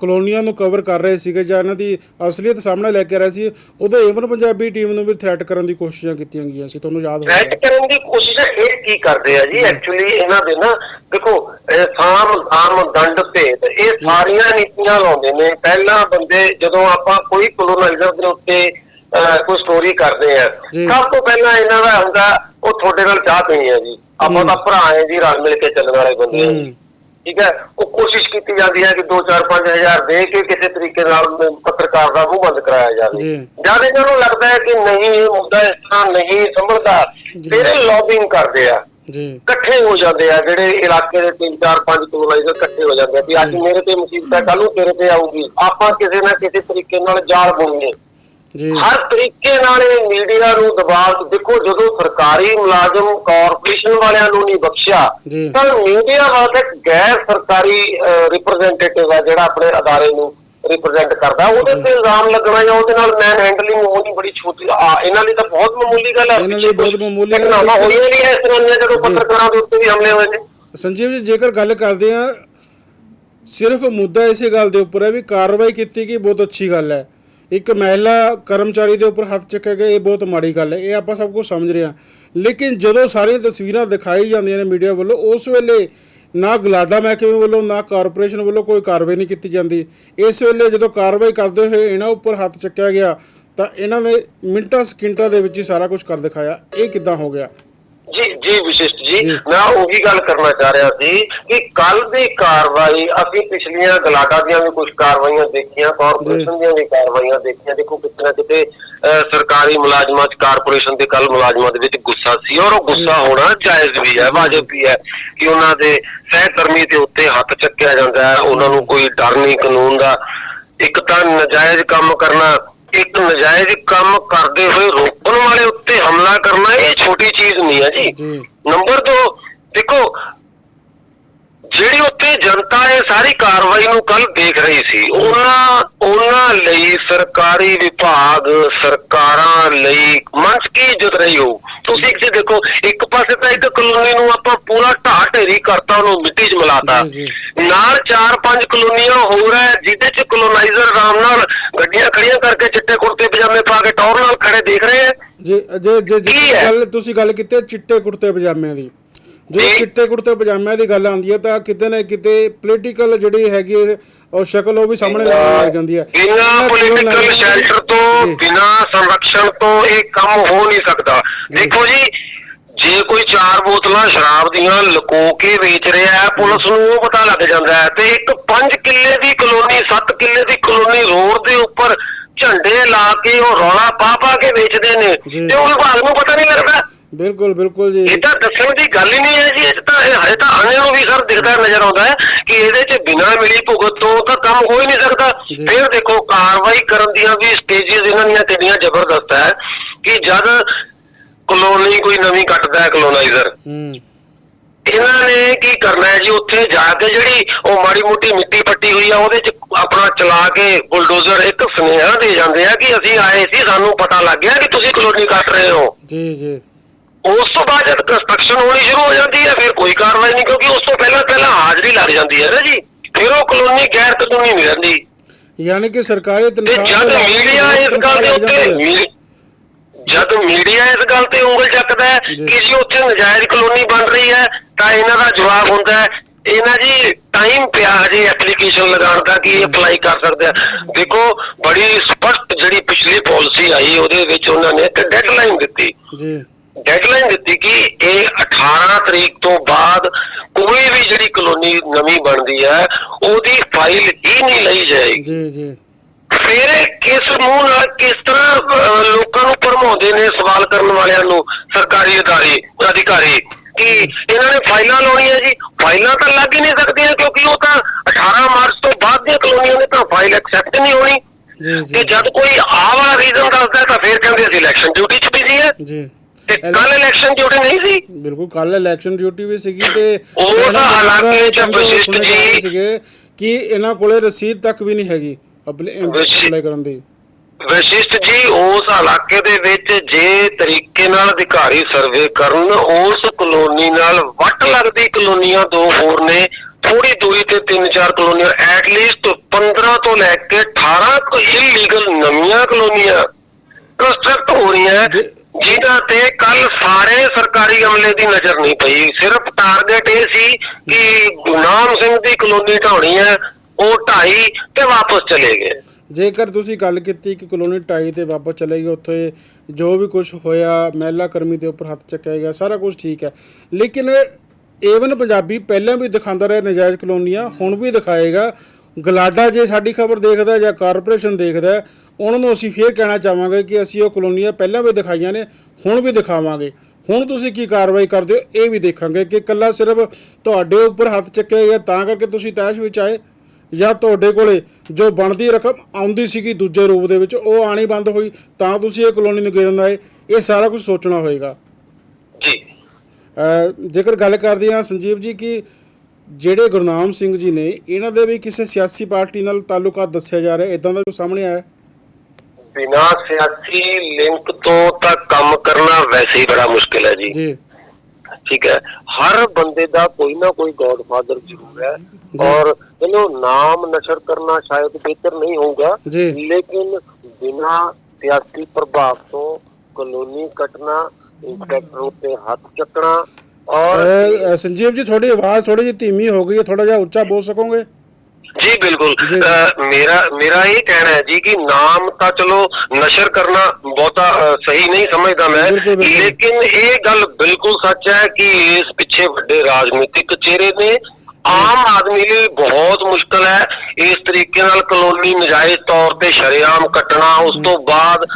S4: ਕਲੋਨੀਆਂ ਨੂੰ ਕਵਰ ਕਰ ਰਹੇ ਸੀਗੇ ਜਾਂ ਇਹਨਾਂ ਦੀ ਅਸਲੀਅਤ ਸਾਹਮਣੇ ਲੈ ਕੇ ਆ ਰਹੇ ਸੀ ਉਦੋਂ ਏਵਨ ਪੰਜਾਬੀ ਟੀਮ ਨੂੰ ਵੀ ਥ੍ਰੈਟ ਕਰਨ ਦੀ ਕੋਸ਼ਿਸ਼ਾਂ ਕੀਤੀਆਂ ਗਈਆਂ ਸੀ ਤੁਹਾਨੂੰ ਯਾਦ ਹੋਵੇਗਾ
S5: ਕਰਨ ਦੀ ਕੋਸ਼ਿਸ਼ ਇਹ ਕੀ ਕਰਦੇ ਆ ਜੀ? ਐਕਚੁਅਲੀ ਇਹਨਾਂ ਦੇ ਨਾ ਦੇਖੋ ਸਾਮ ਦਾਮ ਦੰਡ ਭੇਦ ਇਹ ਸਾਰੀਆਂ ਨੀਤੀਆਂ ਲਾਉਂਦੇ ਨੇ। ਪਹਿਲਾਂ ਬੰਦੇ ਜਦੋਂ ਆਪਾਂ ਕੋਈ ਕਲੋਨਾਈਜ਼ਰ ਦੇ ਉੱਤੇ ਕੋਈ ਸਟੋਰੀ ਕਰਦੇ ਆ। ਸਭ ਤੋਂ ਪਹਿਲਾਂ ਇਹਨਾਂ ਦਾ ਹੁੰਦਾ ਉਹ ਤੁਹਾਡੇ ਨਾਲ ਚਾਹ ਪੀਣੀ ਹੈ ਜੀ। ਆਪਾਂ ਤਾਂ ਭਰਾ ਹੈ ਜੀ ਰਲ ਮਿਲ ਕੇ ਚੱਲਣ ਵਾਲੇ ਬੰਦੇ ਹਾਂ ਜੀ। ਠੀਕ ਹੈ? ਉਹ ਕੋਸ਼ਿਸ਼ ਕੀਤੀ ਜਾਂਦੀ ਹੈ ਕਿ 2-4 ਹਜ਼ਾਰ ਦੇ ਕੇ ਕਿਸੇ ਤਰੀਕੇ ਨਾਲ ਪੱਤਰਕਾਰ ਦਾ ਮੂੰਹ ਬੰਦ ਕਰਾਇਆ ਜਾਵੇ।
S4: ਜੀ।
S5: ਜਦ ਇਹਨਾਂ ਨੂੰ ਲੱਗਦਾ ਹੈ ਕਿ ਨਹੀਂ ਇਹ ਮੁੱਦਾ ਇਸ ਤਰ੍ਹਾਂ ਨਹੀਂ ਸੰਭਲਦਾ
S4: ਜੀ।
S5: ਫਿਰ ਇਹ ਲੌਬਿੰਗ ਕਰਦੇ ਆ।
S4: ਜੀ।
S5: ਇਕੱਠੇ ਹੋ ਜਾਂਦੇ ਆ ਜਿਹੜੇ ਇਲਾਕੇ ਦੇ 3-4-5 ਕੋਲੋਨਾਈਜ਼ਰ ਇਕੱਠੇ ਹੋ ਜਾਂਦੇ ਆ ਵੀ ਅੱਜ ਮੇਰੇ ਤੇ ਮੁਸੀਬਤ ਹੈ ਕੱਲ ਨੂੰ ਤੇਰੇ ਤੇ ਆਊਗੀ। ਆਪਾਂ ਕਿਸੇ ਨਾ ਕਿਸੇ ਤਰੀਕੇ ਨਾਲ ਜਾਲ ਬੁਣੀਏ। ਹਰ ਤਰੀਕੇ ਨਾਲ ਇਹ ਮੀਡੀਆ ਨੂੰ ਦਬਾਅ ਦੇਖੋ ਜਦੋਂ ਸਰਕਾਰੀ ਮੁਲਾਜ਼ਮ ਕਾਰਪੋਰੇਸ਼ਨ ਵਾਲਿਆਂ ਨੂੰ ਨਹੀਂ ਬਖਸ਼ਿਆ। ਤਾਂ ਮੀਡੀਆ ਵਾਲਾ ਇੱਕ ਗੈਰ ਸਰਕਾਰੀ ਰਿਪਰੈਜ਼ੈਂਟੇਟਿਵ ਆ ਜਿਹੜਾ ਆਪਣੇ ਅਦਾਰੇ ਨੂੰ ਰਿਪਰੈਜ਼ੈਂਟ ਕਰਦਾ ਉਹਦੇ ਤੇ ਇਲਜ਼ਾਮ ਲੱਗਣਾ ਜਾਂ ਉਹਦੇ ਨਾਲ ਮੈਨ ਹੈਂਡਲਿੰਗ ਹੋਣੀ ਬੜੀ ਛੋਟੀ ਆ ਇਹਨਾਂ ਲਈ ਤਾਂ ਬਹੁਤ ਮਾਮੂਲੀ ਗੱਲ ਹੈ
S4: ਇਹਨਾਂ ਲਈ ਬਹੁਤ ਮਾਮੂਲੀ ਗੱਲ ਹੈ।
S5: ਹੋਈਆਂ ਵੀ ਇਸ ਤਰ੍ਹਾਂ ਦੀਆਂ ਜਦੋਂ। ਪੱਤਰਕਾਰਾਂ ਦੇ ਉੱਤੇ ਵੀ ਹਮਲੇ ਹੋਏ ਨੇ
S4: ਸੰਜੀਵ ਜੀ ਜੇਕਰ ਗੱਲ ਕਰਦੇ ਆ ਸਿਰਫ ਮੁੱਦਾ ਇਸੇ ਗੱਲ ਦੇ ਉੱਪਰ ਹੈ ਵੀ ਕਾਰਵਾਈ ਕੀਤੀ ਗਈ ਬਹੁਤ ਅੱਛੀ ਗੱਲ ਹੈ ਇੱਕ ਮਹਿਲਾ ਕਰਮਚਾਰੀ ਦੇ ਉੱਪਰ ਹੱਥ ਚੱਕਿਆ ਗਿਆ, ਇਹ ਬਹੁਤ ਮਾੜੀ ਗੱਲ ਹੈ, ਇਹ ਆਪਾਂ ਸਭ ਕੁਝ ਸਮਝ ਰਹੇ ਹਾਂ। ਲੇਕਿਨ ਜਦੋਂ ਸਾਰੀਆਂ ਤਸਵੀਰਾਂ ਦਿਖਾਈ ਜਾਂਦੀਆਂ ਨੇ ਮੀਡੀਆ ਵੱਲੋਂ, ਉਸ ਵੇਲੇ ਨਾ ਗਲਾਡਾ ਮਹਿਕਮੇ ਵੱਲੋਂ, ਨਾ ਕਾਰਪੋਰੇਸ਼ਨ ਵੱਲੋਂ ਕੋਈ ਕਾਰਵਾਈ ਨਹੀਂ ਕੀਤੀ ਜਾਂਦੀ। ਇਸ ਵੇਲੇ ਜਦੋਂ ਕਾਰਵਾਈ ਕਰਦੇ ਹੋਏ ਇਹਨਾਂ ਉੱਪਰ ਹੱਥ ਚੱਕਿਆ ਗਿਆ, ਤਾਂ ਇਹਨਾਂ ਨੇ ਮਿੰਟਾਂ ਸਕਿੰਟਾਂ ਦੇ ਵਿੱਚ ਹੀ ਸਾਰਾ ਕੁਝ ਕਰ ਦਿਖਾਇਆ। ਇਹ ਕਿੱਦਾਂ ਹੋ ਗਿਆ?
S5: ਜੀ ਵਿਸ਼ਿਸ਼ਟ ਜੀ। ਮੈਂ ਉਹੀ ਗੱਲ ਕਰਨਾ ਚਾਹ ਰਿਹਾ ਸੀ ਕਿ ਕੱਲ ਦੀ ਕਾਰਵਾਈ ਅਸੀਂ ਪਿਛਲੀਆਂ ਗਲਾਡਾ ਦੀਆਂ ਵੀ ਕੁਝ ਕਾਰਵਾਈਆਂ ਦੇਖੀਆਂ ਕਾਰਪੋਰੇਸ਼ਨ ਦੀਆਂ ਵੀ ਕਾਰਵਾਈਆਂ ਦੇਖੀਆਂ। ਦੇਖੋ ਕਿਤੇ ਨਾ ਕਿਤੇ ਸਰਕਾਰੀ ਮੁਲਾਜ਼ਮਾਂ ਚ ਕਾਰਪੋਰੇਸ਼ਨ ਦੇ ਕੱਲ ਮੁਲਾਜ਼ਮਾਂ ਦੇ ਵਿੱਚ ਗੁੱਸਾ ਸੀ ਔਰ ਉਹ ਗੁੱਸਾ ਹੋਣਾ ਜਾਇਜ਼ ਵੀ ਹੈ ਵਾਜਬ ਵੀ ਹੈ ਕਿ ਉਹਨਾਂ ਦੇ ਸਹਿਕਰਮੀ ਦੇ ਉੱਤੇ ਹੱਥ ਚੱਕਿਆ ਜਾਂਦਾ ਹੈ। ਉਹਨਾਂ ਨੂੰ ਕੋਈ ਡਰ ਨਹੀਂ ਕਾਨੂੰਨ ਦਾ ਇੱਕ ਤਾਂ ਨਜਾਇਜ਼ ਕੰਮ ਕਰਨਾ ਇੱਕ ਨਜਾਇਜ਼ ਕੰਮ ਕਰਦੇ ਹੋਏ ਰੋਕਣ ਵਾਲੇ ਉੱਤੇ ਹਮਲਾ ਕਰਨਾ ਇਹ ਛੋਟੀ ਚੀਜ਼ ਨਹੀਂ ਹੈ ਜੀ। ਨੰਬਰ 2 ਦੇਖੋ ਜਿਹੜੀ ਉੱਥੇ ਜਨਤਾ ਇਹ ਸਾਰੀ ਕਾਰਵਾਈ ਨੂੰ ਕੱਲ ਦੇਖ ਰਹੀ ਸੀ ਉਹਨਾਂ ਉਹਨਾਂ ਲਈ ਸਰਕਾਰੀ ਵਿਭਾਗ ਸਰਕਾਰਾਂ ਲਈ ਮੰਚ ਕੀ ਇੱਜ਼ਤ ਰਹੀ ਹੋ ਤੁਸੀਂ ਇੱਕ ਦੇਖੋ ਇੱਕ ਪਾਸੇ ਤਾਂ ਇੱਕ ਕਲੋਨੀ ਨੂੰ ਆਪਾਂ ਪੂਰਾ ਢਾਹ ਢੇਰੀ ਕਰਤਾ ਉਹਨੂੰ ਮਿੱਟੀ 'ਚ ਮਿਲਾਤਾ। ਨਾਲ ਚਾਰ ਪੰਜ ਕਲੋਨੀਆਂ ਹੋਰ ਹੈ ਜਿਹਦੇ 'ਚ ਕਲੋਨਾਈਜ਼ਰ ਆਰਾਮ ਨਾਲ ਗੱਡੀਆਂ ਖੜੀਆਂ ਕਰਕੇ ਚਿੱਟੇ ਕੁੜਤੇ ਪਜਾਮੇ ਪਾ ਕੇ ਟੌਰ ਨਾਲ ਖੜੇ ਦੇਖ ਰਹੇ ਹੈ
S4: ਜੇ ਜੇ ਜੇ? ਗੱਲ ਤੁਸੀਂ ਗੱਲ ਕੀਤੀ ਚਿੱਟੇ ਕੁੜਤੇ ਪਜਾਮਿਆਂ ਦੀ ਜੋ। ਚਿੱਟੇ ਕੁੜਤੇ ਪਜਾਮਿਆਂ ਦੀ ਗੱਲ ਆਉਂਦੀ ਹੈ ਤਾਂ ਕਿਤੇ ਨਾ ਕਿਤੇ ਪੋਲੀਟੀਕਲ ਜਿਹੜੀ ਹੈਗੀ ਉਹ ਸ਼ਕਲ ਉਹ ਵੀ ਸਾਹਮਣੇ ਲੱਗ ਜਾਂਦੀ ਹੈ
S5: ਬਿਨਾਂ ਪੋਲੀਟੀਕਲ ਸ਼ੈਲਟਰ ਤੋਂ। ਬਿਨਾਂ ਸੰਰਕਸ਼ਣ ਤੋਂ ਇਹ ਕੰਮ ਹੋ ਨਹੀਂ ਸਕਦਾ ਦੇਖੋ ਜੀ ਜੇ ਕੋਈ ਚਾਰ ਬੋਤਲਾਂ ਸ਼ਰਾਬ ਦੀਆਂ ਲੁਕੋ ਕੇ ਵੇਚ ਰਿਹਾ ਹੈ ਪੁਲਿਸ ਨੂੰ ਉਹ ਪਤਾ ਲੱਗ ਜਾਂਦਾ ਹੈ ਤੇ ਇੱਕ 5 ਕਿੱਲੇ ਦੀ ਕਲੋਨੀ 7 ਕਿੱਲੇ ਦੀ ਕਲੋਨੀ ਰੋਡ ਦੇ ਉੱਪਰ ਝੰਡੇ ਲਾ ਕੇ ਉਹ ਰੌਲਾ ਪਾ ਪਾ ਕੇ ਵੇਚਦੇ ਨੇ। ਤੇ ਉਹ ਵਿਭਾਗ ਨੂੰ ਪਤਾ ਨਹੀਂ ਲੱਗਦਾ
S4: ਬਿਲਕੁਲ ਬਿਲਕੁਲ ਜੀ
S5: ਇਹ ਤਾਂ ਦੱਸਣ ਦੀ ਗੱਲ ਹੀ ਨਹੀਂ ਹੈ ਜੀ ਇਹ ਤਾਂ ਇਹ ਹਜੇ ਤਾਂ ਆਨੇ ਨੂੰ ਵੀ ਸਰ ਦਿਖਦਾ ਨਜ਼ਰ ਆਉਂਦਾ ਹੈ ਕਿ ਇਹਦੇ 'ਚ ਬਿਨਾਂ ਮਿਲੀ ਭੁਗਤ ਤੋਂ ਤਾਂ ਕੰਮ ਹੋ ਹੀ ਨਹੀਂ ਸਕਦਾ। ਫਿਰ ਦੇਖੋ ਕਾਰਵਾਈ ਕਰਨ ਦੀਆਂ ਵੀ ਸਟੇजेस ਇਹਨਾਂ ਦੀਆਂ ਕਿੰਨੀਆਂ ਜ਼ਬਰਦਸਤ ਹੈ ਕਿ ਜਦ ਕਲੋਨੀ ਕੋਈ ਨਵੀਂ ਕੱਟਦਾ ਹੈ ਕਲੋਨਾਈਜ਼ਰ।
S4: ਹੂੰ।
S5: ਇਹਨਾਂ ਨੇ ਕੀ ਕਰਨਾ ਹੈ ਜੀ? ਉੱਥੇ ਜਾ ਕੇ ਜਿਹੜੀ ਉਹ ਮਾੜੀ ਮੋਟੀ ਮਿੱਟੀ ਪੱਟੀ ਹੋਈ ਆ ਉਹਦੇ 'ਚ ਆਪਣਾ ਚਲਾ ਕੇ ਬੁਲਡੋਜ਼ਰ ਇੱਕ ਸੁਨੇਹਾ ਦੇ ਜਾਂਦੇ ਆ ਕਿ ਅਸੀਂ ਆਏ ਸੀ ਸਾਨੂੰ ਪਤਾ ਲੱਗ ਗਿਆ ਕਿ ਤੁਸੀਂ ਕਲੋਨੀ ਕੱਟ ਰਹੇ ਹੋ।
S4: ਜੀ ਜੀ।
S5: ਉਸ ਤੋਂ ਬਾਅਦ ਜਦ ਕੰਸਟਰਕਸ਼ਨ ਹੋਣੀ ਸ਼ੁਰੂ ਹੋ ਜਾਂਦੀ ਹੈ ਫਿਰ ਕੋਈ ਕਾਰਵਾਈ ਨਹੀਂ ਕਿਉਂਕਿ ਉਸ ਤੋਂ ਪਹਿਲਾਂ ਪਹਿਲਾਂ ਹਾਜ਼ਰੀ ਲੱਗ ਜਾਂਦੀ ਹੈ ਨਾ ਜੀ। ਫਿਰ ਉਹ ਕਲੋਨੀ ਗੈਰ ਕਾਨੂੰਨੀ ਨਹੀਂ ਰਹਿੰਦੀ।
S4: ਯਾਨੀ ਕਿ ਸਰਕਾਰੀ
S5: ਤੇ
S4: ਤਨਖਾਹ
S5: ਜਦ ਮੀਡੀਆ ਇਸ ਗੱਲ ਦੇ ਉੱਤੇ
S4: ਜਾਂਦੇ
S5: ਮੀਡੀਆ ਇਸ ਗੱਲ ਤੇ ਉਂਗਲ ਚੱਕਦਾ ਹੈ। ਕਿ ਜੀ ਉੱਥੇ ਨਜਾਇਜ਼ ਕਲੋਨੀ ਬਣ ਰਹੀ ਹੈ ਤਾਂ ਇਹਨਾਂ ਦਾ ਜਵਾਬ ਹੁੰਦਾ ਹੈ ਇਹਨਾਂ ਜੀ ਟਾਈਮ ਪਿਆ ਹਜੇ ਐਪਲੀਕੇਸ਼ਨ ਲਗਾਉਣ ਦਾ ਕਿ ਇਹ ਅਪਲਾਈ ਕਰ ਸਕਦੇ ਆ। ਦੇਖੋ ਬੜੀ ਸਪਸ਼ਟ ਜਿਹੜੀ ਪਿਛਲੀ ਪਾਲਿਸੀ ਆਈ ਉਹਦੇ ਵਿੱਚ ਉਹਨਾਂ ਨੇ ਇੱਕ ਡੈਡਲਾਈਨ ਦਿੱਤੀ।
S4: ਜੀ।
S5: ਡੈਡਲਾਈਨ ਦਿੱਤੀ ਕਿ ਇਹ 18 ਤਰੀਕ ਤੋਂ ਬਾਅਦ ਕੋਈ ਵੀ ਜਿਹੜੀ ਕਲੋਨੀ ਨਵੀਂ ਬਣਦੀ ਹੈ ਉਹਦੀ ਫਾਈਲ ਹੀ ਨਹੀਂ ਲਈ ਜਾਏਗੀ।
S4: ਜੀ ਜੀ।
S5: ਇਹ ਕਿਸ ਮੂੰਹ ਨਾਲ ਕਿਸ ਤਰ੍ਹਾਂ ਲੋਕਾਂ ਨੂੰ ਭਰਮਾਉਂਦੇ ਨੇ ਸਵਾਲ ਕਰਨ ਵਾਲਿਆਂ ਨੂੰ ਸਰਕਾਰੀ ਅਧਾਰੀ ਅਧਿਕਾਰੀ ਕਿ ਇਹਨਾਂ ਨੇ ਫਾਈਲਾਂ ਲਾਉਣੀਆਂ ਜੀ? ਫਾਈਲਾਂ ਤਾਂ ਲੱਗ ਹੀ ਨਹੀਂ ਸਕਦੀਆਂ ਕਿਉਂਕਿ ਉਹ ਤਾਂ 18 ਮਾਰਚ ਤੋਂ ਬਾਅਦ ਦੀਆਂ ਕਲੋਨੀਆਂ ਨੇ ਤਾਂ ਫਾਈਲ ਐਕਸੈਪਟ ਨਹੀਂ ਹੋਣੀ।
S4: ਜੀ
S5: ਤੇ ਜਦ ਕੋਈ ਆਹ ਵਾਲਾ ਰੀਜ਼ਨ ਦੱਸਦਾ ਤਾਂ ਫਿਰ ਕਹਿੰਦੇ ਅਸੀਂ ਇਲੈਕਸ਼ਨ ਡਿਊਟੀ 'ਚ ਬਿਜ਼ੀ ਹੈ
S4: ਜੀ।
S5: ਤੇ ਕੱਲ ਇਲੈਕਸ਼ਨ ਡਿਊਟੀ ਨਹੀਂ ਸੀ?
S4: ਬਿਲਕੁਲ ਕੱਲ ਇਲੈਕਸ਼ਨ ਡਿਊਟੀ ਵੀ ਸੀਗੀ ਤੇ
S5: ਉਹ ਤਾਂ ਹਾਲਾਂਕਿ ਵਸ਼ਿਸ਼ਠ
S4: ਸੁਣੇ ਜਾ। ਕਿ ਇਹਨਾਂ ਕੋਲੇ ਰਸੀਦ ਤੱਕ ਵੀ ਨਹੀਂ ਹੈਗੀ। ਅਪਲਾਈ ਕਰਨ ਦੀ।
S5: ਵਸ਼ਿਸ਼ਟ ਜੀ ਉਸ ਇਲਾਕੇ ਦੇ ਵਿੱਚ ਜੇ ਤਰੀਕੇ ਨਾਲ ਅਧਿਕਾਰੀ ਸਰਵੇ ਕਰਨ ਉਸ ਕਲੋਨੀ ਨਾਲ ਵੱਟ ਲੱਗਦੀ ਕਲੋਨੀਆਂ ਦੋ ਹੋਰ ਨੇ। ਥੋੜੀ ਦੂਰੀ ਤੇ ਤਿੰਨ ਚਾਰ ਕਲੋਨੀਆਂ ਐਟ ਲੀਸਟ 15 ਤੋਂ ਲੈ ਕੇ 18 ਕੋ ਇਲੀਗਲ ਨਵੀਆਂ ਕਲੋਨੀਆਂ ਕੰਸਟਰਕਟ ਹੋ ਰਹੀਆਂ।
S4: ਜੀ।
S5: ਜਿਨ੍ਹਾਂ ਤੇ ਕੱਲ ਸਾਰੇ ਸਰਕਾਰੀ ਅਮਲੇ ਦੀ ਨਜ਼ਰ ਨਹੀਂ ਪਈ। ਸਿਰਫ ਟਾਰਗੇਟ ਇਹ ਸੀ ਕਿ ਗੁਰਨਾਮ ਸਿੰਘ ਦੀ ਕਲੋਨੀ ਢਾਉਣੀ ਹੈ ਉਹ ਢਾਈ ਤੇ ਵਾਪਸ ਚਲੇ ਗਏ।
S4: ਜੇਕਰ ਤੁਸੀਂ ਗੱਲ ਕੀਤੀ ਕਿ ਕਲੋਨੀ ਢਾਈ ਤੇ ਵਾਪਸ ਚਲੇ ਗਏ, ਉੱਥੇ ਜੋ ਵੀ ਕੁਝ ਹੋਇਆ, ਮਹਿਲਾ ਕਰਮੀ ਦੇ ਉੱਪਰ ਹੱਥ ਚੱਕਿਆ ਗਿਆ, ਸਾਰਾ ਕੁਝ ਠੀਕ ਹੈ। ਲੇਕਿਨ ਏਵਨ ਪੰਜਾਬੀ ਪਹਿਲਾਂ ਵੀ ਦਿਖਾਉਂਦਾ ਰਿਹਾ ਨਜਾਇਜ਼ ਕਲੋਨੀਆਂ, ਹੁਣ ਵੀ ਦਿਖਾਏਗਾ। ਗਲਾਡਾ ਜੇ ਸਾਡੀ ਖਬਰ ਦੇਖਦਾ ਜਾਂ ਕਾਰਪੋਰੇਸ਼ਨ ਦੇਖਦਾ, ਉਹਨਾਂ ਨੂੰ ਅਸੀਂ ਫੇਰ ਕਹਿਣਾ ਚਾਹਾਂਗੇ ਕਿ ਅਸੀਂ ਉਹ ਕਲੋਨੀਆਂ ਪਹਿਲਾਂ ਵੀ ਦਿਖਾਈਆਂ ਨੇ, ਹੁਣ ਵੀ ਦਿਖਾਵਾਂਗੇ। ਹੁਣ ਤੁਸੀਂ ਕੀ ਕਾਰਵਾਈ ਕਰਦੇ ਹੋ, ਇਹ ਵੀ ਦੇਖਾਂਗੇ ਕਿ ਇਕੱਲਾ ਸਿਰਫ ਤੁਹਾਡੇ ਉੱਪਰ ਹੱਥ ਚੱਕਿਆ ਗਿਆ, ਤਾਂ ਕਰਕੇ ਤੁਸੀਂ ਤੈਸ਼ ਵਿੱਚ ਆਏ। ਜਾਂ ਤੁਹਾਡੇ ਕੋਲੇ ਜੋ ਬਣਦੀ ਰਕਮ ਆਉਂਦੀ ਸੀਗੀ ਦੂਜੇ ਰੂਪ ਦੇ ਵਿੱਚ ਉਹ ਆਣੀ ਬੰਦ ਹੋਈ ਤਾਂ ਤੁਸੀਂ ਇਹ ਕਲੋਨੀ ਨੂੰ ਘੇਰਨ ਆਏ ਇਹ ਸਾਰਾ ਕੁਝ ਸੋਚਣਾ ਹੋਏਗਾ।
S5: ਜੀ।
S4: ਜੇਕਰ ਗੱਲ ਕਰਦੇ ਹਾਂ ਸੰਜੀਵ ਜੀ ਕਿ ਜਿਹੜੇ ਗੁਰਨਾਮ ਸਿੰਘ ਜੀ ਨੇ ਇਹਨਾਂ ਦੇ ਵੀ ਕਿਸੇ ਸਿਆਸੀ ਪਾਰਟੀ ਨਾਲ ਤਾਲੁਕਾਤ ਦੱਸਿਆ ਜਾ ਰਿਹਾ ਇਦਾਂ ਦਾ ਜੋ ਸਾਹਮਣੇ ਆਇਆ?
S5: ਬਿਨਾ ਸਿਆਸੀ ਲਿੰਕ ਤੋਂ ਤਾਂ ਕੰਮ ਕਰਨਾ ਵੈਸੇ ਹੀ ਬੜਾ ਮੁਸ਼ਕਿਲ ਹੈ ਜੀ।
S4: ਜੀ।
S5: ਠੀਕ ਹੈ ਹਰ ਬੰਦੇ ਦਾ ਕੋਈ ਨਾ ਕੋਈ ਗॉडਫਾਦਰ ਜ਼ਰੂਰ ਹੈ। ਔਰ ਚਲੋ ਨਾਮ ਨਸ਼ਰ ਕਰਨਾ ਸ਼ਾਇਦ ਬਿਹਤਰ ਨਹੀਂ ਹੋਊਗਾ। ਲੇਕਿਨ ਬਿਨਾ ਸਿਆਸੀ ਪ੍ਰਭਾਵ ਤੋਂ ਕਲੋਨੀ ਕੱਟਣਾ ਇੰਸਪੈਕਟਰ ਉੱਤੇ ਹੱਥ ਚੱਕਣਾ ਔਰ
S4: ਸੰਜੀਵ ਜੀ ਤੁਹਾਡੀ ਆਵਾਜ਼ ਥੋੜੀ ਜਿਹੀ ਧੀਮੀ ਹੋ ਗਈ ਹੈ ਥੋੜਾ ਜਿਹਾ ਉੱਚਾ ਬੋਲ ਸਕੋਗੇ
S5: ਜੀ ਬਿਲਕੁਲ। ਮੇਰਾ ਮੇਰਾ ਇਹ ਕਹਿਣਾ ਹੈ ਜੀ ਕਿ ਨਾਮ ਤਾਂ ਚਲੋ ਨਸ਼ਰ ਕਰਨਾ ਬਹੁਤਾ ਸਹੀ ਨਹੀਂ ਸਮਝਦਾ ਮੈਂ। ਲੇਕਿਨ ਇਹ ਗੱਲ ਬਿਲਕੁਲ ਸੱਚ ਹੈ ਕਿ ਇਸ ਪਿੱਛੇ ਵੱਡੇ ਰਾਜਨੀਤਿਕ ਚਿਹਰੇ ਨੇ। ਆਮ ਆਦਮੀ ਲਈ ਬਹੁਤ ਮੁਸ਼ਕਲ ਹੈ ਇਸ ਤਰੀਕੇ ਨਾਲ ਕਲੋਨੀ ਨਜਾਇਜ਼ ਤੌਰ ਤੇ ਸ਼ਰੇਆਮ ਕੱਟਣਾ। ਉਸ ਤੋਂ ਬਾਅਦ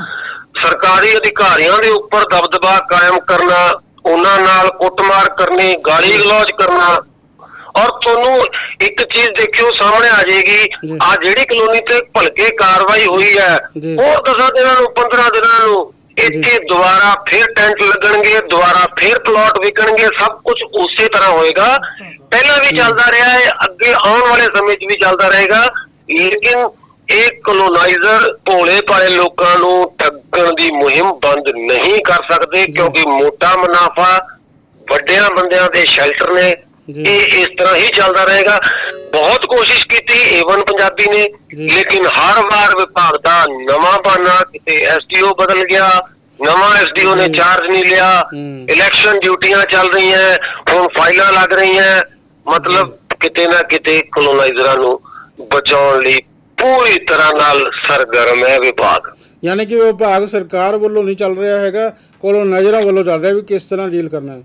S5: ਸਰਕਾਰੀ ਅਧਿਕਾਰੀਆਂ ਦੇ ਉੱਪਰ ਦਬਦਬਾ ਕਾਇਮ ਕਰਨਾ ਉਹਨਾਂ ਨਾਲ ਕੁੱਟਮਾਰ ਕਰਨੀ ਗਾਲੀ ਗਲੌਜ ਕਰਨਾ। ਔਰ ਤੁਹਾਨੂੰ ਇੱਕ ਚੀਜ਼ ਦੇਖਿਓ ਸਾਹਮਣੇ ਆ। ਜਾਏਗੀ। ਆ ਜਿਹੜੀ ਕਲੋਨੀ ਤੇ ਭਲਕੇ ਕਾਰਵਾਈ ਹੋਈ ਹੈ। ਉਹ 10 ਦਿਨਾਂ ਨੂੰ 15 ਦਿਨਾਂ ਨੂੰ। ਇੱਥੇ ਦੁਬਾਰਾ ਫਿਰ ਟੈਂਟ ਲੱਗਣਗੇ ਦੁਬਾਰਾ ਫਿਰ ਪਲਾਟ ਵਿਕਣਗੇ ਸਭ ਕੁਝ ਉਸੇ ਤਰ੍ਹਾਂ ਹੋਏਗਾ। ਪਹਿਲਾਂ ਵੀ ਚੱਲਦਾ ਰਿਹਾ ਹੈ ਅੱਗੇ ਆਉਣ ਵਾਲੇ ਸਮੇਂ 'ਚ ਵੀ ਚੱਲਦਾ ਰਹੇਗਾ। ਲੇਕਿਨ ਇਹ ਕਲੋਨਾਈਜ਼ਰ ਭੋਲੇ ਭਾਲੇ ਲੋਕਾਂ ਨੂੰ ਠੱਗਣ ਦੀ ਮੁਹਿੰਮ ਬੰਦ ਨਹੀਂ ਕਰ ਸਕਦੇ ਕਿਉਂਕਿ ਮੋਟਾ ਮੁਨਾਫਾ ਵੱਡਿਆਂ ਬੰਦਿਆਂ ਦੇ ਸ਼ੈਲਟਰ ਨੇ। ਇਹ ਇਸ ਤਰ੍ਹਾਂ ਹੀ ਚੱਲਦਾ ਰਹੇਗਾ ਬਹੁਤ ਕੋਸ਼ਿਸ਼ ਕੀਤੀ ਏਵਨ ਪੰਜਾਬੀ ਨੇ। ਲੇਕਿਨ ਹਰ ਵਾਰ ਵਿਭਾਗ ਦਾ ਨਵਾਂ ਬਾਨਾ ਕਿਤੇ ਐਸਡੀਓ ਬਦਲ ਗਿਆ ਨਵਾਂ ਐਸਡੀਓ ਨੇ। ਚਾਰਜ ਨਹੀਂ ਲਿਆ। ਇਲੈਕਸ਼ਨ ਡਿਊਟੀਆਂ ਚੱਲ ਰਹੀਆਂ ਹੁਣ ਫਾਈਲਾਂ ਲੱਗ ਰਹੀਆਂ ਮਤਲਬ ਕਿਤੇ ਨਾ ਕਿਤੇ ਕਲੋਨਾਈਜ਼ਰਾਂ ਨੂੰ ਬਚਾਉਣ ਲਈ ਪੂਰੀ ਤਰ੍ਹਾਂ ਨਾਲ ਸਰਗਰਮ ਹੈ ਵਿਭਾਗ
S4: ਯਾਨੀ ਕਿ ਵਿਭਾਗ ਸਰਕਾਰ ਵੱਲੋਂ ਨਹੀਂ ਚੱਲ ਰਿਹਾ ਹੈਗਾ ਕੋਲੋਂ ਨਜ਼ਰਾਂ ਵੱਲੋਂ ਚੱਲ ਰਿਹਾ ਵੀ ਕਿਸ ਤਰ੍ਹਾਂ ਡੀਲ ਕਰਨਾ ਹੈ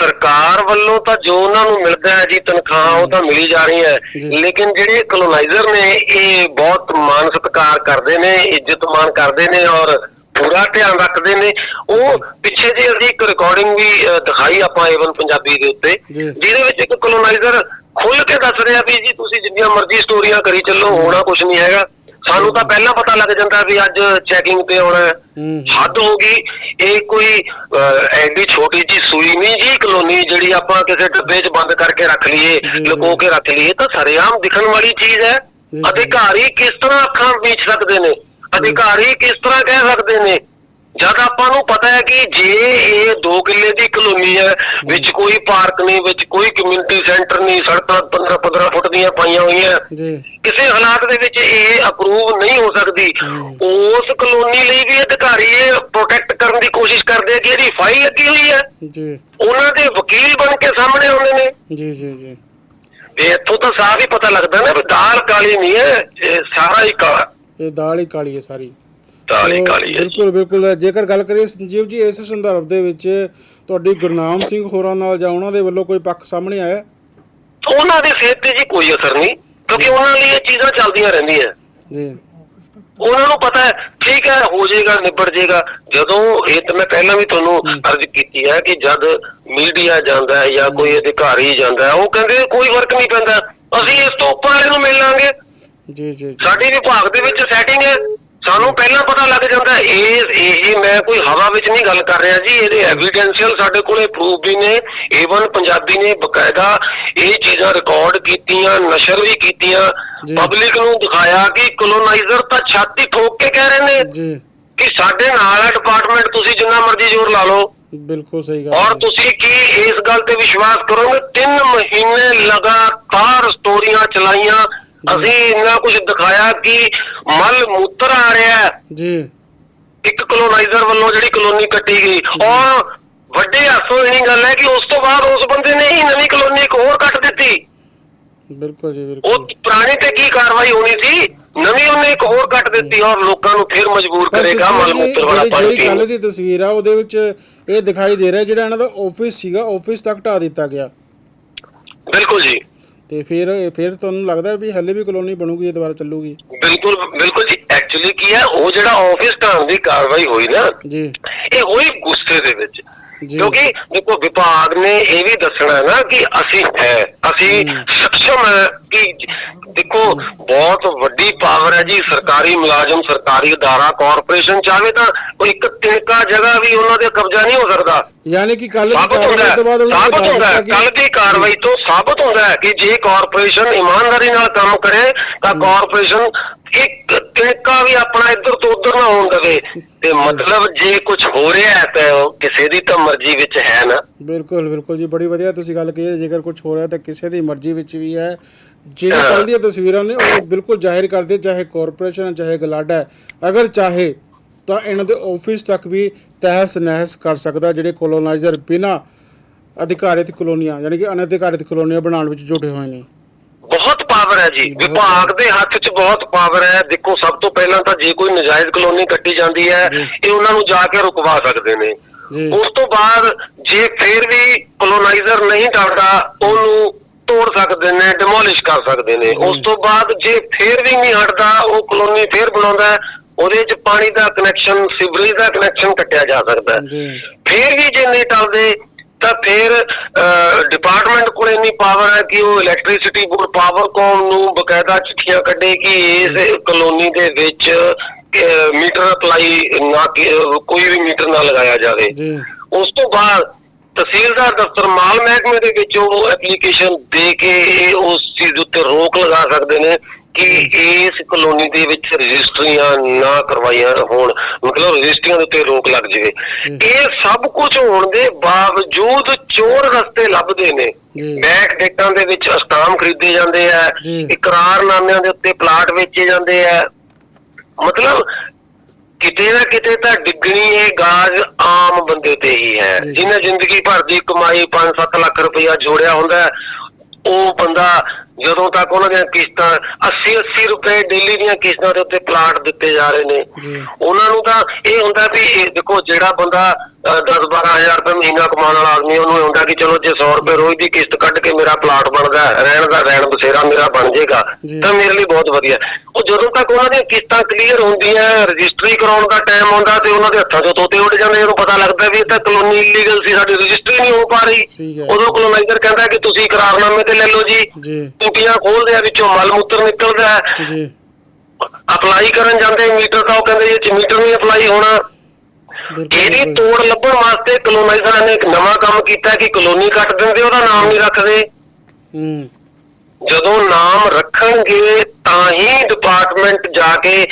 S5: ਸਰਕਾਰ ਵੱਲੋਂ ਤਾਂ ਜੋ ਉਹਨਾਂ ਨੂੰ ਮਿਲਦਾ ਹੈ ਜੀ ਤਨਖਾਹ ਉਹ ਤਾਂ ਮਿਲੀ ਜਾ ਰਹੀ ਹੈ। ਲੇਕਿਨ ਜਿਹੜੇ ਕਲੋਨਾਈਜ਼ਰ ਨੇ ਇਹ ਬਹੁਤ ਮਾਨ ਸਤਿਕਾਰ ਕਰਦੇ ਨੇ ਇੱਜ਼ਤ ਮਾਨ ਕਰਦੇ ਨੇ ਔਰ ਪੂਰਾ ਧਿਆਨ ਰੱਖਦੇ ਨੇ ਉਹ ਪਿੱਛੇ ਜੇ ਅਸੀਂ ਇੱਕ ਰਿਕਾਰਡਿੰਗ ਵੀ ਦਿਖਾਈ ਆਪਾਂ ਏਵਨ ਪੰਜਾਬੀ ਦੇ ਉੱਤੇ। ਜਿਹਦੇ ਵਿੱਚ ਇੱਕ ਕਲੋਨਾਈਜ਼ਰ ਖੁੱਲ ਕੇ ਦੱਸ ਰਿਹਾ ਵੀ ਜੀ ਤੁਸੀਂ ਜਿੰਨੀਆਂ ਮਰਜ਼ੀ ਸਟੋਰੀਆਂ ਕਰੀ ਚੱਲੋ ਹੋਣਾ ਕੁਝ ਨਹੀਂ ਹੈਗਾ ਸਾਨੂੰ ਤਾਂ ਪਹਿਲਾਂ ਪਤਾ ਲੱਗ ਜਾਂਦਾ ਵੀ ਅੱਜ ਚੈਕਿੰਗ ਤੇ ਆਉਣਾ ਹੈ
S4: ਹੂੰ।
S5: ਹੱਦ ਹੋ ਗਈ। ਇਹ ਕੋਈ ਅਹ, ਐਡੀ ਛੋਟੀ ਜੀ ਸੂਈ ਨਹੀਂ ਜੀ ਕਲੋਨੀ ਜਿਹੜੀ ਆਪਾਂ ਕਿਸੇ ਡੱਬੇ 'ਚ ਬੰਦ ਕਰਕੇ ਰੱਖ ਲਈਏ
S4: ਜੀ,
S5: ਲੁਕੋ ਕੇ ਰੱਖ ਲਈਏ ਤਾਂ ਸਰੇਆਮ ਦਿਖਣ ਵਾਲੀ ਚੀਜ਼ ਹੈ।
S4: ਜੀ।
S5: ਅਧਿਕਾਰੀ ਕਿਸ ਤਰ੍ਹਾਂ ਅੱਖਾਂ ਮੀਚ ਸਕਦੇ ਨੇ? ਅਧਿਕਾਰੀ ਕਿਸ ਤਰ੍ਹਾਂ ਕਹਿ ਸਕਦੇ ਨੇ? ਜਦ ਆਪਾਂ ਨੂੰ ਪਤਾ ਹੈ ਕਿ ਜੇ ਇਹ 2 ਕਿੱਲੇ ਦੀ ਕਲੋਨੀ ਹੈ ਵਿੱਚ ਕੋਈ ਪਾਰਕ ਨਹੀਂ ਵਿੱਚ ਕੋਈ ਕਮਿਊਨਿਟੀ ਸੈਂਟਰ ਨਹੀਂ ਸੜਕਾਂ 15 15 ਫੁੱਟ ਦੀਆਂ ਪਾਈਆਂ ਹੋਈਆਂ
S4: ਜੀ।
S5: ਕਿਸੇ ਹਾਲਾਤ ਦੇ ਵਿੱਚ ਇਹ ਅਪਰੂਵ ਨਹੀਂ ਹੋ ਸਕਦੀ। ਉਸ ਕਲੋਨੀ ਲਈ ਵੀ ਅਧਿਕਾਰੀ ਇਹ ਪ੍ਰੋਟੈਕਟ ਕਰਨ ਦੀ ਕੋਸ਼ਿਸ਼ ਕਰਦੇ ਆ ਕਿ ਇਹਦੀ ਫਾਈਲ ਲੱਗੀ ਹੋਈ ਹੈ।
S4: ਜੀ।
S5: ਉਹਨਾਂ ਦੇ ਵਕੀਲ ਬਣ ਕੇ ਸਾਹਮਣੇ ਆਉਂਦੇ ਨੇ।
S4: ਜੀ ਜੀ ਜੀ।
S5: ਤੇ ਇੱਥੋਂ ਤਾਂ ਸਾਫ਼ ਹੀ ਪਤਾ ਲੱਗਦਾ ਨਾ ਵੀ ਦਾਲ ਕਾਲੀ ਨਹੀਂ ਹੈ ਇਹ ਸਾਰਾ ਹੀ ਕਾਲਾ।
S4: ਇਹ ਦਾਲ ਹੀ ਕਾਲੀ ਹੈ ਸਾਰੀ। ਤੋ
S5: ਕਾਲੀ ਹੈ ਜੀ।
S4: ਬਿਲਕੁਲ ਬਿਲਕੁਲ। ਜੇਕਰ ਗੱਲ ਕਰੀਏ ਸੰਜੀਵ ਜੀ ਇਸ ਸੰਦਰਭ ਦੇ ਵਿੱਚ ਤੁਹਾਡੀ ਗੁਰਨਾਮ ਸਿੰਘ ਹੋਰਾਂ ਨਾਲ ਜਾਂ ਉਹਨਾਂ ਦੇ ਵੱਲੋਂ ਕੋਈ ਪੱਖ ਸਾਹਮਣੇ ਆਇਆ?
S5: ਉਹਨਾਂ ਦੀ ਸਿਹਤ ਤੇ ਜੀ ਕੋਈ ਅਸਰ ਨਹੀਂ ਕਿਉਂਕਿ ਉਹਨਾਂ ਲਈ ਇਹ ਚੀਜ਼ਾਂ ਚੱਲਦੀਆਂ ਰਹਿੰਦੀਆਂ।
S4: ਜੀ।
S5: ਉਹਨਾਂ ਨੂੰ ਪਤਾ ਹੈ ਠੀਕ ਹੈ ਹੋ ਜਾਏਗਾ ਨਿਬੜ ਜਾਏਗਾ। ਜਦੋਂ ਇਹ ਤਾਂ ਮੈਂ ਪਹਿਲਾਂ ਵੀ ਤੁਹਾਨੂੰ ਅਰਜ਼ ਕੀਤੀ ਹੈ ਕਿ ਜਦ ਮੀਡੀਆ ਜਾਂਦਾ ਹੈ ਜਾਂ ਕੋਈ ਅਧਿਕਾਰੀ ਜਾਂਦਾ ਹੈ ਉਹ ਕਹਿੰਦੇ ਕੋਈ ਫ਼ਰਕ ਨਹੀਂ ਪੈਂਦਾ। ਅਸੀਂ ਇਸ ਤੋਂ ਉੱਪਰ ਵਾਲੇ ਨੂੰ ਮਿਲ ਲਾਂਗੇ।
S4: ਜੀ ਜੀ
S5: ਸਾਡੀ ਵਿਭਾਗ ਦੇ ਵਿੱਚ ਸੈਟਿੰਗ ਹੈ। ਸਾਨੂੰ ਪਹਿਲਾਂ ਪਤਾ ਲੱਗ ਜਾਂਦਾ। ਇਹ ਇਹ ਮੈਂ ਕੋਈ ਹਵਾ ਵਿੱਚ ਨਹੀਂ ਗੱਲ ਕਰ ਰਿਹਾ ਜੀ ਇਹਦੇ ਐਵੀਡੈਂਸ਼ੀਅਲ ਸਾਡੇ ਕੋਲੇ ਪ੍ਰੂਫ ਵੀ ਨੇ ਏਵਨ ਪੰਜਾਬੀ ਨੇ ਬਕਾਇਦਾ ਇਹ ਚੀਜ਼ਾਂ ਰਿਕਾਰਡ ਕੀਤੀਆਂ ਨਸ਼ਰ ਵੀ ਕੀਤੀਆਂ। ਪਬਲਿਕ ਨੂੰ ਦਿਖਾਇਆ ਕਿ ਕਲੋਨਾਈਜ਼ਰ ਤਾਂ ਛਾਤੀ ਠੋਕ ਕੇ ਕਹਿ ਰਹੇ ਨੇ
S4: ਜੀ
S5: ਕਿ ਸਾਡੇ ਨਾਲ ਹੈ ਡਿਪਾਰਟਮੈਂਟ ਤੁਸੀਂ ਜਿੰਨਾ ਮਰਜ਼ੀ ਜ਼ੋਰ ਲਾ ਲਓ
S4: ਬਿਲਕੁਲ ਸਹੀ ਗੱਲ
S5: ਔਰ। ਤੁਸੀਂ ਕੀ ਇਸ ਗੱਲ ਤੇ ਵਿਸ਼ਵਾਸ ਕਰੋਗੇ 3 ਮਹੀਨੇ ਲਗਾਤਾਰ ਸਟੋਰੀਆਂ ਚਲਾਈਆਂ ਅਸੀਂ ਇੰਨਾ ਕੁਝ ਦਿਖਾਇਆ ਕਿ ਮਲ ਮੂਤਰ ਆ ਰਿਹਾ ਹੈ।
S4: ਜੀ।
S5: ਇੱਕ ਕਲੋਨਾਈਜ਼ਰ ਵੱਲੋਂ ਜਿਹੜੀ ਕਲੋਨੀ ਕੱਟੀ ਗਈ। ਔਰ ਵੱਡੇ ਹਾਸੋ ਇਹ ਗੱਲ ਹੈ ਕਿ ਉਸ ਤੋਂ ਬਾਅਦ ਉਸ ਬੰਦੇ ਨੇ ਹੀ ਨਵੀਂ ਕਲੋਨੀ ਇੱਕ ਹੋਰ ਕੱਟ ਦਿੱਤੀ।
S4: ਬਿਲਕੁਲ ਜੀ
S5: ਉਹ
S4: ਬਿਲਕੁਲ
S5: ਪੁਰਾਣੀ ਤੇ ਕੀ ਕਾਰਵਾਈ ਹੋਣੀ ਸੀ? ਨਵੀਂ ਉਹਨੇ ਇੱਕ ਹੋਰ ਕੱਟ ਦਿੱਤੀ ਔਰ ਲੋਕਾਂ ਨੂੰ ਫਿਰ ਮਜਬੂਰ ਕਰੇਗਾ
S4: ਤੁਸੀਂ
S5: ਮਲ ਮੂਤਰ ਵਾਲਾ ਪਾਣੀ
S4: ਜਿਹੜੀ ਦੀ ਤਸਵੀਰ ਆ ਉਹਦੇ ਵਿੱਚ ਇਹ ਦਿਖਾਈ ਦੇ ਰਿਹਾ ਜਿਹੜਾ ਇਹਨਾਂ ਦਾ ਆਫਿਸ ਸੀਗਾ ਆਫਿਸ ਤੱਕ ਢਾ ਦਿੱਤਾ ਗਿਆ।
S5: ਬਿਲਕੁਲ ਜੀ।
S4: ਤੇ ਫਿਰ ਫਿਰ ਤੁਹਾਨੂੰ ਲੱਗਦਾ ਵੀ ਹੱਲੇ ਵੀ ਕਲੋਨੀ ਬਣੂਗੀ ਇਹ ਦੁਬਾਰਾ ਚੱਲੂਗੀ?
S5: ਬਿਲਕੁਲ ਬਿਲਕੁਲ ਜੀ। ਐਕਚੁਅਲੀ ਕੀ ਹੈ ਉਹ ਜਿਹੜਾ ਆਫਿਸ ਢਾਣ ਦੀ ਕਾਰਵਾਈ ਹੋਈ ਨਾ
S4: ਜੀ।
S5: ਇਹ ਹੋਈ ਗੁੱਸੇ ਦੇ ਵਿੱਚ। ਕਿਉਂਕਿ ਦੇਖੋ ਵਿਭਾਗ ਨੇ ਇਹ ਵੀ ਦੱਸਣਾ ਹੈ ਨਾ ਕਿ ਅਸੀਂ ਹੈ ਅਸੀਂ ਸક્ષਮ ਹੈ ਕਿ ਦੇਖੋ ਬਹੁਤ ਵੱਡੀ ਪਾਵਰ ਹੈ ਜੀ ਸਰਕਾਰੀ ਮੁਲਾਜ਼ਮ ਸਰਕਾਰੀ ਅਦਾਰਾ ਕਾਰਪੋਰੇਸ਼ਨ ਚਾਹੇ ਤਾਂ ਕੋਈ ਇੱਕ ਤਿਣਕਾ ਜਗ੍ਹਾ ਵੀ ਉਹਨਾਂ ਦੇ ਕਬਜ਼ਾ ਨਹੀਂ ਹੋ ਸਕਦਾ।
S4: ਯਾਨੀ ਕਿ ਕੱਲ
S5: ਸਾਬਤ ਹੁੰਦਾ ਕੱਲ ਦੀ ਕਾਰਵਾਈ ਤੋਂ ਸਾਬਤ ਹੁੰਦਾ ਹੈ ਕਿ ਜੇ ਕਾਰਪੋਰੇਸ਼ਨ ਇਮਾਨਦਾਰੀ ਨਾਲ ਕੰਮ ਕਰੇ ਤਾਂ ਕਾਰਪੋਰੇਸ਼ਨ ਇੱਕ ਤਿਣਕਾ ਵੀ ਆਪਣਾ ਇੱਧਰ ਤੋਂ ਉੱਧਰ ਨਾ ਹੋਣ ਦੇਵੇ। ਤੇ ਮਤਲਬ ਜੇ ਕੁਝ ਹੋ ਰਿਹਾ ਹੈ ਤਾਂ ਉਹ ਕਿਸੇ ਦੀ ਤਾਂ ਮਰਜ਼ੀ ਵਿੱਚ ਹੈ ਨਾ।
S4: ਬਿਲਕੁਲ ਬਿਲਕੁਲ ਜੀ ਬੜੀ ਵਧੀਆ ਤੁਸੀਂ ਗੱਲ ਕਹੀ ਹੈ। ਜੇਕਰ ਕੁਝ ਹੋ ਰਿਹਾ ਤਾਂ ਕਿਸੇ ਦੀ ਮਰਜ਼ੀ ਵਿੱਚ ਵੀ ਹੈ। ਜਿਹੜੀ। ਕੱਲ ਦੀਆਂ ਤਸਵੀਰਾਂ ਨੇ ਉਹ ਬਿਲਕੁਲ ਜ਼ਾਹਿਰ ਕਰਦੇ ਚਾਹੇ ਕਾਰਪੋਰੇਸ਼ਨ ਚਾਹੇ ਗਲਾਡਾ ਹੈ। ਅਗਰ ਚਾਹੇ ਤਾਂ ਇਹਨਾਂ ਦੇ ਆਫਿਸ ਤੱਕ ਵੀ ਤਹਿਸ ਨਹਿਸ ਕਰ ਸਕਦਾ ਜਿਹੜੇ ਕੋਲੋਨਾਈਜ਼ਰ ਬਿਨਾ ਅਧਿਕਾਰਿਤ ਕਲੋਨੀਆਂ ਯਾਨੀ ਕਿ ਅਨਧਿਕਾਰਿਤ ਕਲੋਨੀਆਂ ਬਣਾਉਣ ਵਿੱਚ ਜੁਟੇ ਹੋਏ ਨੇ।
S5: ਪਾਵਰ ਹੈ ਜੀ। ਵਿਭਾਗ ਦੇ ਹੱਥ 'ਚ ਬਹੁਤ ਪਾਵਰ ਹੈ। ਦੇਖੋ ਸਭ ਤੋਂ ਪਹਿਲਾਂ ਤਾਂ ਜੇ ਕੋਈ ਨਜਾਇਜ਼ ਕਲੋਨੀ ਕੱਟੀ ਜਾਂਦੀ ਹੈ। ਇਹ ਉਹਨਾਂ ਨੂੰ ਜਾ ਕੇ ਰੁਕਵਾ ਸਕਦੇ ਨੇ। ਉਸ ਤੋਂ ਬਾਅਦ ਜੇ ਫਿਰ ਵੀ ਕਲੋਨਾਈਜ਼ਰ ਨਹੀਂ ਟਲਦਾ ਉਹਨੂੰ ਤੋੜ ਸਕਦੇ ਨੇ ਡਿਮੋਲਿਸ਼ ਕਰ ਸਕਦੇ ਨੇ। ਉਸ ਤੋਂ ਬਾਅਦ ਜੇ ਫਿਰ ਵੀ ਨਹੀਂ ਹਟਦਾ ਉਹ ਕਲੋਨੀ ਫਿਰ ਬਣਾਉਂਦਾ ਉਹਦੇ 'ਚ ਪਾਣੀ ਦਾ ਕਨੈਕਸ਼ਨ ਸੀਵਰੇਜ ਦਾ ਕਨੈਕਸ਼ਨ ਕੱਟਿਆ ਜਾ ਸਕਦਾ ਫਿਰ ਵੀ ਜੇ ਨਹੀਂ ਟਲਦੇ ਤਾਂ ਫਿਰ ਡਿਪਾਰਟਮੈਂਟ ਕੋਲ ਇੰਨੀ ਪਾਵਰ ਹੈ ਕਿ ਉਹ ਇਲੈਕਟ੍ਰਿਸਿਟੀ ਬੋਰਡ ਪਾਵਰਕਾਮ ਨੂੰ ਬਕਾਇਦਾ ਚਿੱਠੀਆਂ ਕੱਢੇ ਕਿ ਇਸ ਕਲੋਨੀ ਦੇ ਵਿੱਚ ਮੀਟਰ ਅਪਲਾਈ ਨਾ ਕੋਈ ਵੀ ਮੀਟਰ ਨਾ ਲਗਾਇਆ ਜਾਵੇ। ਉਸ ਤੋਂ ਬਾਅਦ ਤਹਿਸੀਲਦਾਰ ਦਫ਼ਤਰ ਮਾਲ ਮਹਿਕਮੇ ਦੇ ਵਿੱਚ ਉਹ ਐਪਲੀਕੇਸ਼ਨ ਦੇ ਕੇ ਉਸ ਚੀਜ਼ ਉੱਤੇ ਰੋਕ ਲਗਾ ਸਕਦੇ ਨੇ। ਕਿ ਇਸ ਕਲੋਨੀ ਦੇ ਵਿੱਚ ਰਜਿਸਟਰੀਆਂ ਨਾ ਕਰਵਾਈਆਂ ਹੋਣ ਮਤਲਬ ਰਜਿਸਟਰੀਆਂ ਦੇ ਉੱਤੇ ਰੋਕ ਲੱਗ ਜਾਵੇ ਇਹ ਸਭ ਕੁਝ ਹੋਣ ਦੇ ਬਾਵਜੂਦ ਚੋਰ ਰਸਤੇ ਲੱਭਦੇ ਨੇ। ਬੈਕ ਡੇਟਾਂ ਦੇ ਵਿੱਚ ਅਸਟਾਮ ਖਰੀਦੇ ਜਾਂਦੇ ਆ। ਇਕਰਾਰਨਾਮਿਆਂ ਦੇ ਉੱਤੇ ਪਲਾਟ ਵੇਚੇ ਜਾਂਦੇ ਆ ਮਤਲਬ ਕਿਤੇ ਨਾ ਕਿਤੇ ਤਾਂ ਡਿੱਗਣੀ ਇਹ ਗਾਜ ਆਮ ਬੰਦੇ ਤੇ ਹੀ ਹੈ। ਜਿਹਨੇ ਜ਼ਿੰਦਗੀ ਭਰ ਦੀ ਕਮਾਈ 5-7 ਲੱਖ ਰੁਪਇਆ ਜੋੜਿਆ ਹੁੰਦਾ ਉਹ ਬੰਦਾ ਜਦੋਂ ਤੱਕ ਉਹਨਾਂ ਦੀਆਂ ਕਿਸ਼ਤਾਂ 80-80 ਰੁਪਏ ਡੇਲੀ ਦੀਆਂ ਕਿਸ਼ਤਾਂ ਦੇ ਉੱਤੇ ਪਲਾਟ ਦਿੱਤੇ ਜਾ ਰਹੇ ਨੇ। ਉਹਨਾਂ ਨੂੰ ਤਾਂ ਇਹ ਹੁੰਦਾ ਵੀ ਇਹ ਦੇਖੋ ਜਿਹੜਾ ਬੰਦਾ 10-12000 ਰੁਪਏ ਮਹੀਨਾ ਕਮਾਉਣ ਵਾਲਾ ਆਦਮੀ ਉਹਨੂੰ ਇਹ ਹੁੰਦਾ ਕਿ ਚਲੋ ਜੇ 100 ਰੁਪਏ ਰੋਜ਼ ਦੀ ਕਿਸ਼ਤ ਕੱਢ ਕੇ ਮੇਰਾ ਪਲਾਟ ਬਣਦਾ ਰਹਿਣ ਦਾ ਰਹਿਣ ਬਸੇਰਾ ਮੇਰਾ ਬਣ ਜਾਏਗਾ। ਤਾਂ ਮੇਰੇ ਲਈ ਬਹੁਤ ਵਧੀਆ ਉਹ ਜਦੋਂ ਤੱਕ ਉਹਨਾਂ ਦੀਆਂ ਕਿਸ਼ਤਾਂ ਕਲੀਅਰ ਹੁੰਦੀਆਂ ਰਜਿਸਟਰੀ ਕਰਾਉਣ ਦਾ ਟਾਈਮ ਆਉਂਦਾ ਤੇ ਉਹਨਾਂ ਦੇ ਹੱਥਾਂ 'ਚੋਂ ਤੋਤੇ ਉੱਡ ਜਾਂਦੇ ਜਦੋਂ ਪਤਾ ਲੱਗਦਾ ਵੀ ਇਹ ਤਾਂ ਕਲੋਨੀ ਇਲੀਗਲ ਸੀ ਸਾਡੀ ਰਜਿਸਟਰੀ ਨਹੀਂ ਹੋ ਪਾ ਰਹੀ। ਉਦੋਂ ਕਲੋਨਾਈਜ਼ਰ ਕਹਿੰਦਾ ਕਿ ਤੁਸੀਂ ਇਕਰਾਰਨਾਮੇ ਤੇ ਲੈ ਲਓ ਜੀ ਟੂਟੀਆਂ ਖੋਲਦੇ ਆ ਵਿੱਚੋਂ ਮਲ ਮੂਤਰ ਨਿਕਲਦਾ ਹੈ।
S4: ਜੀ।
S5: ਅਪਲਾਈ ਕਰਨ ਜਾਂਦੇ ਮੀਟਰ ਤਾਂ ਉਹ ਕਹਿੰਦੇ ਇਹ ਮੀਟਰ ਨਹੀਂ ਅਪਲਾਈ ਹੋਣਾ। ਇਹਦੀ। ਤੋੜ ਲੱਭਣ ਵਾਸਤੇ ਕਲੋਨਾਈਜ਼ਰਾਂ ਨੇ ਇੱਕ ਨਵਾਂ ਕੰਮ ਕੀਤਾ ਕਿ ਕਲੋਨੀ ਕੱਟ ਦਿੰਦੇ ਉਹਦਾ ਨਾਮ ਨਹੀਂ ਰੱਖਦੇ।
S4: ਹੂੰ।
S5: ਜਦੋਂ ਨਾਮ ਰੱਖਣਗੇ ਤਾਂ ਹੀ ਡਿਪਾਰਟਮੈਂਟ ਜਾ ਕੇ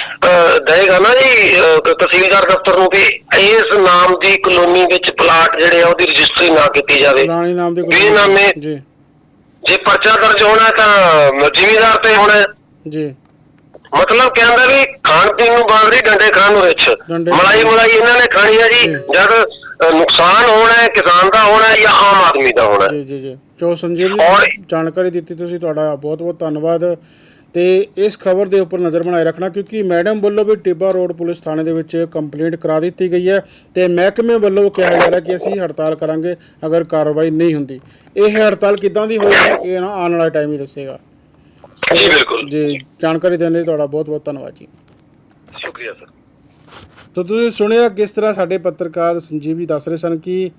S5: ਦੇਗਾ ਨਾ ਜੀ ਕ- ਤਹਿਸੀਲਦਾਰ ਦਫ਼ਤਰ ਨੂੰ ਵੀ ਇਸ ਨਾਮ ਦੀ ਕਲੋਨੀ ਵਿੱਚ ਪਲਾਟ ਜਿਹੜੇ ਆ ਉਹਦੀ ਰਜਿਸਟਰੀ ਨਾ ਕੀਤੀ ਜਾਵੇ।
S4: ਨਾਮ ਦੀ
S5: ਵੀ ਨਾਮੇ
S4: ਜੀ।
S5: ਜੇ ਪਰਚਾ ਦਰਜ ਹੋਣਾ ਤਾਂ ਜ਼ਿਮੀਦਾਰ ਤੇ ਹੋਣਾ।
S4: ਜੀ।
S5: ਮਤਲਬ ਕਹਿੰਦਾ ਵੀ ਖਾਣ ਪੀਣ ਨੂੰ ਬਾਂਦਰੀ ਡੰਡੇ ਖਾਣ ਨੂੰ ਰਿਛ
S4: ਡੰਡੇ
S5: ਮਲਾਈ ਮਲਾਈ ਇਹਨਾਂ ਨੇ ਖਾਣੀ ਹੈ ਜੀ। ਜਦ ਨੁਕਸਾਨ ਹੋਣਾ ਹੈ ਕਿਸਾਨ ਦਾ ਹੋਣਾ ਹੈ ਜਾਂ ਆਮ ਆਦਮੀ ਦਾ ਹੋਣਾ ਹੈ।
S4: ਜੀ ਜੀ ਜੀ। ਜੋ ਸੰਜੀਵ
S5: ਔਰ-
S4: ਜੀ ਜਾਣਕਾਰੀ ਦਿੱਤੀ ਤੁਸੀਂ ਤੁਹਾਡਾ ਬਹੁਤ ਬਹੁਤ ਧੰਨਵਾਦ। ਤੇ ਇਸ ਖਬਰ ਦੇ ਉੱਪਰ ਨਜ਼ਰ ਬਣਾਏ ਰੱਖਣਾ ਕਿਉਂਕਿ ਮੈਡਮ ਵੱਲੋਂ ਵੀ ਟਿੱਬਾ ਰੋਡ ਪੁਲਿਸ ਥਾਣੇ ਦੇ ਵਿੱਚ ਕੰਪਲੇਂਟ ਕਰਾ ਦਿੱਤੀ ਗਈ ਹੈ ਤੇ ਮਹਿਕਮੇ ਵੱਲੋਂ ਕਿਹਾ ਜਾ ਰਿਹਾ ਕਿ ਅਸੀਂ ਹੜਤਾਲ ਕਰਾਂਗੇ ਅਗਰ ਕਾਰਵਾਈ ਨਹੀਂ ਹੁੰਦੀ। ਇਹ ਹੜਤਾਲ ਕਿੱਦਾਂ ਦੀ ਹੋਏਗੀ ਇਹ ਨਾ ਆਉਣ ਵਾਲਾ ਟਾਈਮ ਹੀ ਦੱਸੇਗਾ।
S5: ਜੀ ਬਿਲਕੁਲ।
S4: ਜੀ ਜਾਣਕਾਰੀ ਦੇਣ ਲਈ ਤੁਹਾਡਾ ਬਹੁਤ ਬਹੁਤ ਧੰਨਵਾਦ ਜੀ।
S5: ਸ਼ੁਕਰੀਆ ਸਰ।
S4: ਤਾਂ ਤੁਸੀਂ ਸੁਣਿਆ ਕਿਸ ਤਰ੍ਹਾਂ ਸਾਡੇ ਪੱਤਰਕਾਰ ਸੰਜੀਵ ਜੀ ਦੱਸ ਰਹੇ ਸਨ ਕਿ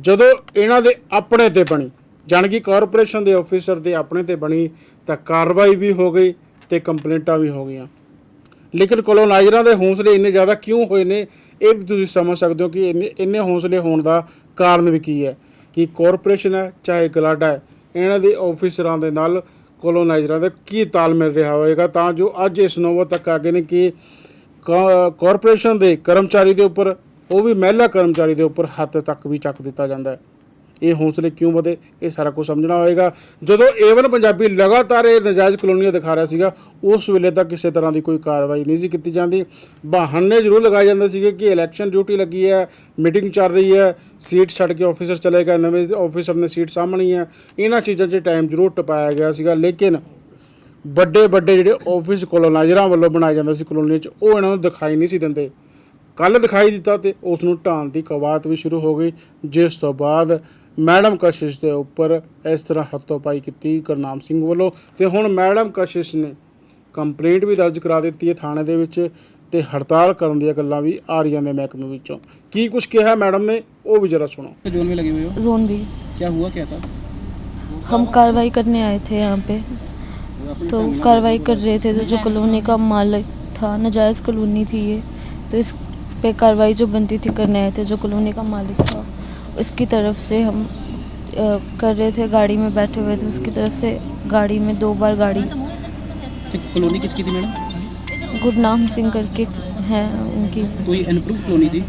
S4: ਜਦੋਂ ਇਹਨਾਂ ਦੇ ਆਪਣੇ ਤੇ ਬਣੀ ਜਾਣੀ ਕਿ ਕਾਰਪੋਰੇਸ਼ਨ ਦੇ ਆਫੀਸਰ ਦੇ ਆਪਣੇ ਤੇ ਬਣੀ ਤਾਂ ਕਾਰਵਾਈ ਵੀ ਹੋ ਗਈ ਤੇ ਕੰਪਲੇਂਟਾਂ ਵੀ ਹੋ ਗਈਆਂ। ਲੇਕਿਨ ਕੋਲੋਨਾਈਜ਼ਰਾਂ ਦੇ ਹੌਸਲੇ ਇੰਨੇ ਜ਼ਿਆਦਾ ਕਿਉਂ ਹੋਏ ਨੇ, ਇਹ ਵੀ ਤੁਸੀਂ ਸਮਝ ਸਕਦੇ ਹੋ ਕਿ ਇੰਨੇ ਇੰਨੇ ਹੌਸਲੇ ਹੋਣ ਦਾ ਕਾਰਨ ਵੀ ਕੀ ਹੈ ਕਿ ਕਾਰਪੋਰੇਸ਼ਨ ਹੈ, ਚਾਹੇ ਗਲਾਡਾ ਹੈ, ਇਹਨਾਂ ਦੇ ਆਫੀਸਰਾਂ ਦੇ ਨਾਲ ਕੋਲੋਨਾਈਜ਼ਰਾਂ ਦਾ ਕੀ ਤਾਲਮੇਲ ਰਿਹਾ ਹੋਵੇਗਾ, ਤਾਂ ਜੋ ਅੱਜ ਇਸ ਨੌਬਤ ਤੱਕ ਆ ਗਏ ਨੇ ਕਿ ਕਾ- ਕਾਰਪੋਰੇਸ਼ਨ ਦੇ ਕਰਮਚਾਰੀ ਦੇ ਉੱਪਰ, ਉਹ ਵੀ ਮਹਿਲਾ ਕਰਮਚਾਰੀ ਦੇ ਉੱਪਰ ਹੱਥ ਤੱਕ ਵੀ ਚੱਕ ਦਿੱਤਾ ਜਾਂਦਾ ਹੈ। ਇਹ ਹੌਸਲੇ ਕਿਉਂ ਵਧੇ? ਇਹ ਸਾਰਾ ਕੁਝ ਸਮਝਣਾ ਹੋਏਗਾ। ਜਦੋਂ ਏਵਨ ਪੰਜਾਬੀ ਲਗਾਤਾਰ ਇਹ ਨਜਾਇਜ਼ ਕਲੋਨੀਆਂ ਦਿਖਾ ਰਿਹਾ ਸੀਗਾ, ਉਸ ਵੇਲੇ ਤੱਕ ਕਿਸੇ ਤਰ੍ਹਾਂ ਦੀ ਕੋਈ ਕਾਰਵਾਈ ਨਹੀਂ ਸੀ ਕੀਤੀ ਜਾਂਦੀ। ਬਹਾਨੇ ਜ਼ਰੂਰ ਲਗਾਏ ਜਾਂਦੇ ਸੀਗੇ ਕਿ ਇਲੈਕਸ਼ਨ ਡਿਊਟੀ ਲੱਗੀ ਹੈ ਮੀਟਿੰਗ ਚੱਲ ਰਹੀ ਹੈ ਸੀਟ ਛੱਡ ਕੇ ਆਫੀਸਰ ਚਲੇਗਾ ਨਵੇਂ ਆਫੀਸਰ ਨੇ ਸੀਟ ਸਾਹਮਣੀ ਹੈ। ਇਹਨਾਂ ਚੀਜ਼ਾਂ 'ਚ ਟਾਈਮ ਜ਼ਰੂਰ ਟਪਾਇਆ ਗਿਆ ਸੀਗਾ, ਲੇਕਿਨ ਵੱਡੇ ਵੱਡੇ ਜਿਹੜੇ ਆਫਿਸ ਕੋਲੋਨਾਈਜ਼ਰਾਂ ਵੱਲੋਂ ਬਣਾਏ ਜਾਂਦੇ ਸੀ ਕਲੋਨੀ 'ਚ, ਉਹ ਇਹਨਾਂ ਨੂੰ ਦਿਖਾਈ ਨਹੀਂ ਸੀ ਦਿੰਦੇ। ਕੱਲ ਦਿਖਾਈ ਦਿੱਤਾ ਤੇ ਉਸ ਨੂੰ ਢਾਣ ਦੀ ਕਵਾਤ ਵੀ ਸ਼ੁਰੂ ਹੋ ਗਈ, ਜਿਸ ਤੋਂ ਬਾਅਦ ਮੈਡਮ ਕਸ਼ਿਸ਼ ਦੇ ਉੱਪਰ ਇਸ ਤਰ੍ਹਾਂ ਹੱਥੋਂ-ਪਾਈ ਕੀਤੀ ਗੁਰਨਾਮ ਸਿੰਘ ਵੱਲੋਂ ਤੇ ਹੁਣ ਮੈਡਮ ਕਸ਼ਿਸ਼ ਨੇ ਕੰਪਲੇਂਟ ਵੀ ਦਰਜ ਕਰਾ ਦਿੱਤੀ ਹੈ ਥਾਣੇ ਦੇ ਵਿੱਚ ਤੇ ਹੜਤਾਲ ਕਰਨ ਦੀਆਂ ਗੱਲਾਂ ਵੀ ਆ ਰਹੀਆਂ ਨੇ ਮਹਿਕਮੇ ਵਿੱਚੋਂ ਕੀ ਕੁਝ ਕਿਹਾ ਮੈਡਮ ਨੇ ਉਹ ਵੀ ਜਰਾ ਸੁਣੋ
S3: जोन में लगे हुए हो
S1: जोन भी
S3: क्या हुआ क्या था
S1: हम कार्रवाई करने आए थे यहाँ पे तो कार्रवाई कर रहे थे तो जो कॉलोनी का मालिक था नजायज़ कॉलोनी थी ये तो इस पे कार्रवाई जो बनती थी करने आए थे जो कॉलोनी का मालिक था उसकी तरफ़ से हम कर रहे थे गाड़ी में बैठे हुए थे उसकी तरफ़ से गाड़ी में दो बार गाड़ी।
S3: तो कॉलोनी किसकी थी मैडम?
S1: गुरनाम सिंह करके हैं उनकी।
S3: तो ये अनप्रूव कॉलोनी थी?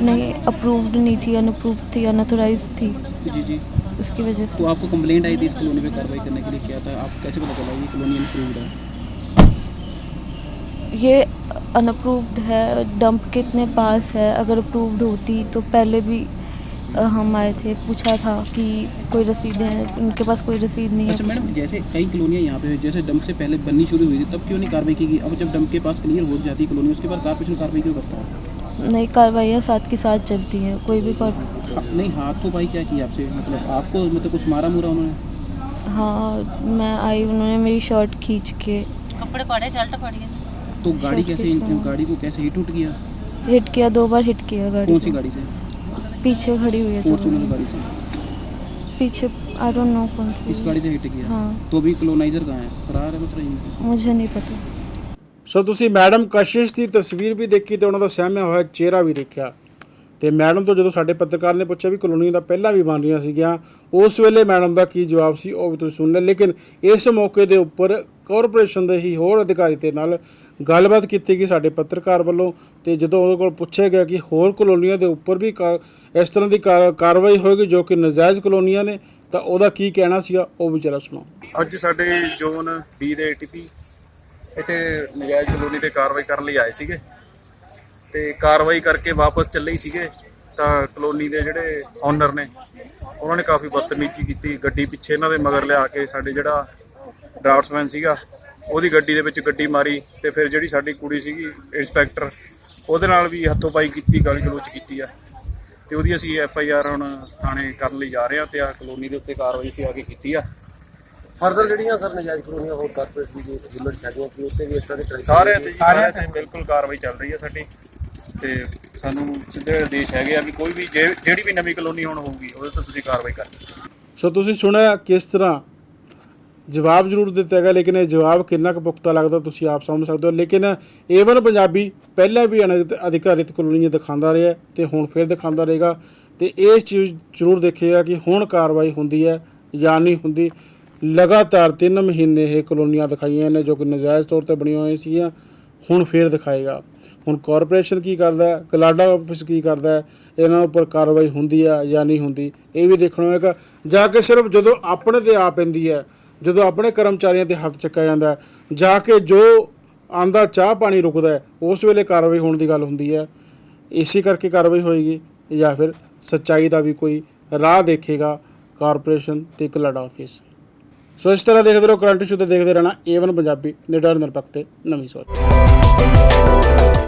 S1: नहीं अप्रूव्ड नहीं थी अनअप्रूव्ड थी अनऑथोराइज थी।
S3: जी जी।
S1: उसकी वजह से।
S3: तो आपको कंप्लेंट आई थी इस कॉलोनी पे कार्रवाई करने के लिए क्या था? आप कैसे पता चला ये कॉलोनी अनप्रूव्ड है?
S1: ये अनअप्रूव्ड है डंप कितने पास है अगर अप्रूव्ड होती तो पहले भी हम आए थे पूछा था कि कोई रसीद है उनके पास कोई रसीद नहीं
S3: अच्छा
S1: है
S3: मैडम जैसे कई कॉलोनियाँ यहाँ पे जैसे डंप से पहले बननी शुरू हुई थी तब क्यों नहीं कार्रवाई की गई? अब जब डंप के पास क्लियर हो जाती है कॉलोनी उसके बाद कारपोरेशन कार्रवाई क्यों करता है?
S1: नई कार्रवाई साथ के साथ चलती है कोई भी कार
S3: हाँ, नहीं हाथ तो भाई क्या किया आपसे? मतलब आपको मतलब कुछ मारा मुरा उन्होंने?
S1: हाँ मैं आई उन्होंने मेरी शर्ट खींच के।
S2: कपड़े पड़े शर्ट पड़ी
S3: तो गाड़ी कैसे गाड़ी को कैसे हिट उठ गया
S1: हिट किया दो बार हिट किया गाड़ी
S3: कौन सी गाड़ी से?
S1: पीछे खड़ी हुई है जो
S3: फॉर्चूनर गाड़ी से
S1: पीछे आई डोंट नो कौन सी
S3: इस गाड़ी से हिट किया
S1: हाँ
S3: तो अभी कॉलोनाइजर कहाँ है फरार है मतलब यहीं पे?
S1: मुझे नहीं पता
S4: ਸੋ ਤੁਸੀਂ ਮੈਡਮ ਕਸ਼ਿਸ਼ ਦੀ ਤਸਵੀਰ ਵੀ ਦੇਖੀ ਤੇ ਉਹਨਾਂ ਦਾ ਸਹਿਮਿਆ ਹੋਇਆ ਚਿਹਰਾ ਵੀ ਦੇਖਿਆ ਤੇ ਮੈਡਮ ਤੋਂ ਜਦੋਂ ਸਾਡੇ ਪੱਤਰਕਾਰ ਨੇ ਪੁੱਛਿਆ ਵੀ ਕਲੋਨੀ ਦਾ ਪਹਿਲਾਂ ਵੀ ਬਣ ਰਹੀਆਂ ਸੀਗੀਆਂ ਉਸ ਵੇਲੇ ਮੈਡਮ ਦਾ ਕੀ ਜਵਾਬ ਸੀ ਉਹ ਵੀ ਤੁਸੀਂ ਸੁਣ ਲਿਆ ਲੇਕਿਨ ਇਸ ਮੌਕੇ ਦੇ ਉੱਪਰ ਕਾਰਪੋਰੇਸ਼ਨ ਦੇ ਹੀ ਹੋਰ ਅਧਿਕਾਰੀ ਦੇ ਨਾਲ ਗੱਲਬਾਤ ਕੀਤੀ ਗਈ ਸਾਡੇ ਪੱਤਰਕਾਰ ਵੱਲੋਂ ਤੇ ਜਦੋਂ ਉਹਦੇ ਕੋਲ ਪੁੱਛਿਆ ਗਿਆ ਕਿ ਹੋਰ ਕਲੋਨੀਆਂ ਦੇ ਉੱਪਰ ਵੀ ਕਾ- ਇਸ ਤਰ੍ਹਾਂ ਦੀ ਕਾਰਵਾਈ ਹੋਏਗੀ ਜੋ ਕਿ ਨਜਾਇਜ਼ ਕਲੋਨੀਆਂ ਨੇ, ਤਾਂ ਉਹਦਾ ਕੀ ਕਹਿਣਾ ਸੀਗਾ, ਉਹ ਵੀ ਜਰਾ ਸੁਣੋ
S6: ਅੱਜ ਸਾਡੇ ਜ਼ੋਨ ਬੀ ਦੇ ਏਟੀਪੀ ਇੱਥੇ ਨਜਾਇਜ਼ ਕਲੋਨੀ ਤੇ ਕਾਰਵਾਈ ਕਰਨ ਲਈ ਆਏ ਸੀਗੇ। ਤੇ ਕਾਰਵਾਈ ਕਰਕੇ ਵਾਪਸ ਚੱਲੇ ਹੀ ਸੀਗੇ, ਤਾਂ ਕਲੋਨੀ ਦੇ ਜਿਹੜੇ ਓਨਰ ਨੇ, ਉਹਨਾਂ ਨੇ ਕਾਫੀ ਬਦਤਮੀਜ਼ੀ ਕੀਤੀ, ਗੱਡੀ ਪਿੱਛੇ ਇਹਨਾਂ ਦੇ ਮਗਰ ਲਿਆ ਕੇ ਸਾਡੇ ਜਿਹੜਾ ਡਰਾਫਟਸਮੈਨ ਸੀਗਾ ਉਹਦੀ ਗੱਡੀ ਦੇ ਵਿੱਚ ਗੱਡੀ ਮਾਰੀ ਤੇ ਫਿਰ ਜਿਹੜੀ ਸਾਡੀ ਕੁੜੀ ਸੀਗੀ ਇੰਸਪੈਕਟਰ ਉਹਦੇ ਨਾਲ ਵੀ ਹੱਥੋਂ ਪਾਈ ਕੀਤੀ ਗਾਲੀ ਗਲੋਚ ਕੀਤੀ ਆ। ਤੇ ਉਹਦੀ ਅਸੀਂ ਐਫ ਆਈ ਆਰ ਹੁਣ ਥਾਣੇ ਕਰਨ ਲਈ ਜਾ ਰਹੇ ਹਾਂ ਤੇ ਆ ਕਲੋਨੀ ਦੇ ਉੱਤੇ ਕਾਰਵਾਈ ਅਸੀਂ ਆ ਕੇ ਕੀਤੀ ਆ।
S7: ਫਰਦਰ ਜਿਹੜੀਆਂ ਸਰ ਨਜਾਇਜ਼ ਕਲੋਨੀਆਂ ਹੋਰ ਕਾਰਪੋਰੇਟ ਦੀ ਜੋ ਲਿਮਿਟਸ ਹੈਗੀਆਂ ਕਿ ਉੱਤੇ ਵੀ ਇਸ ਤਰ੍ਹਾਂ ਦੇ ਟ੍ਰੈਂਡ
S6: ਸਾਰਿਆਂ ਤੇ ਬਿਲਕੁਲ ਕਾਰਵਾਈ ਚੱਲ ਰਹੀ ਹੈ ਸਾਡੀ ਤੇ ਸਾਨੂੰ ਸਿੱਧੇ ਆਦੇਸ਼ ਹੈਗੇ ਆ ਵੀ ਕੋਈ ਵੀ ਜਿਹੜੀ ਵੀ ਨਵੀਂ ਕਲੋਨੀ ਹੁਣ ਹੋਊਗੀ ਉਹਦੇ ਤੇ ਤੁਸੀਂ ਕਾਰਵਾਈ ਕਰਨੀ
S4: ਸੋ ਤੁਸੀਂ ਸੁਣਿਆ ਕਿਸ ਤਰ੍ਹਾਂ ਜਵਾਬ ਜ਼ਰੂਰ ਦਿੱਤਾ ਗਿਆ, ਲੇਕਿਨ ਇਹ ਜਵਾਬ ਕਿੰਨਾ ਕੁ ਪੁਖਤਾ ਲੱਗਦਾ ਤੁਸੀਂ ਆਪ ਸਮਝ ਸਕਦੇ ਹੋ। ਲੇਕਿਨ ਏਵਨ ਪੰਜਾਬੀ ਪਹਿਲਾਂ ਵੀ ਅਨਿਤ- ਅਧਿਕਾਰਿਤ ਕਲੋਨੀਆਂ ਦਿਖਾਉਂਦਾ ਰਿਹਾ ਤੇ ਹੁਣ ਫਿਰ ਦਿਖਾਉਂਦਾ ਰਹੇਗਾ। ਤੇ ਇਹ ਚੀਜ਼ ਜ਼ਰੂਰ ਦੇਖੇਗਾ ਕਿ ਹੁਣ ਕਾਰਵਾਈ ਹੁੰਦੀ ਹੈ ਜਾਂ ਨਹੀਂ ਹੁੰਦੀ। ਲਗਾਤਾਰ 3 ਮਹੀਨੇ ਇਹ ਕਲੋਨੀਆਂ ਦਿਖਾਈਆਂ ਨੇ ਜੋ ਕਿ ਨਜਾਇਜ਼ ਤੌਰ ਤੇ ਬਣੀਆਂ ਹੋਈਆਂ ਸੀਗੀਆਂ। ਹੁਣ ਫੇਰ ਦਿਖਾਏਗਾ। ਹੁਣ ਕਾਰਪੋਰੇਸ਼ਨ ਕੀ ਕਰਦਾ ਹੈ? ਕਲਾਡਾ ਆਫਿਸ ਕੀ ਕਰਦਾ ਹੈ? ਇਹਨਾਂ ਉੱਪਰ ਕਾਰਵਾਈ ਹੁੰਦੀ ਆ ਜਾਂ ਨਹੀਂ ਹੁੰਦੀ? ਇਹ ਵੀ ਦੇਖਣਾ ਹੋਏਗਾ। ਜਾ ਕੇ ਸਿਰਫ ਜਦੋਂ ਆਪਣੇ ਤੇ ਆ ਪੈਂਦੀ ਹੈ ਜਦੋਂ ਆਪਣੇ ਕਰਮਚਾਰੀਆਂ ਤੇ ਹੱਥ ਚੱਕਿਆ ਜਾਂਦਾ ਜਾ ਕੇ ਜੋ ਆਂਦਾ ਚਾਹ ਪਾਣੀ ਰੁਕਦਾ ਉਸ ਵੇਲੇ ਕਾਰਵਾਈ ਹੋਣ ਦੀ ਗੱਲ ਹੁੰਦੀ ਹੈ। ਇਸੇ ਕਰਕੇ ਕਾਰਵਾਈ ਹੋਏਗੀ ਜਾਂ ਫਿਰ ਸੱਚਾਈ ਦਾ ਵੀ ਕੋਈ ਰਾਹ ਦੇਖੇਗਾ ਕਾਰਪੋਰੇਸ਼ਨ ਤੇ ਕਲਾਡਾ ਆਫਿਸ। ਸੋ ਇਸ ਤਰ੍ਹਾਂ ਦੇਖਦੇ ਰਹੋ, ਕਰੰਟ ਇਸ਼ੂ ਤੇ ਦੇਖਦੇ ਰਹਿਣਾ ਏਵਨ ਪੰਜਾਬੀ, ਨਿਡਰ ਨਿਰਪੱਖ ਤੇ ਨਵੀਂ ਸੋਚ।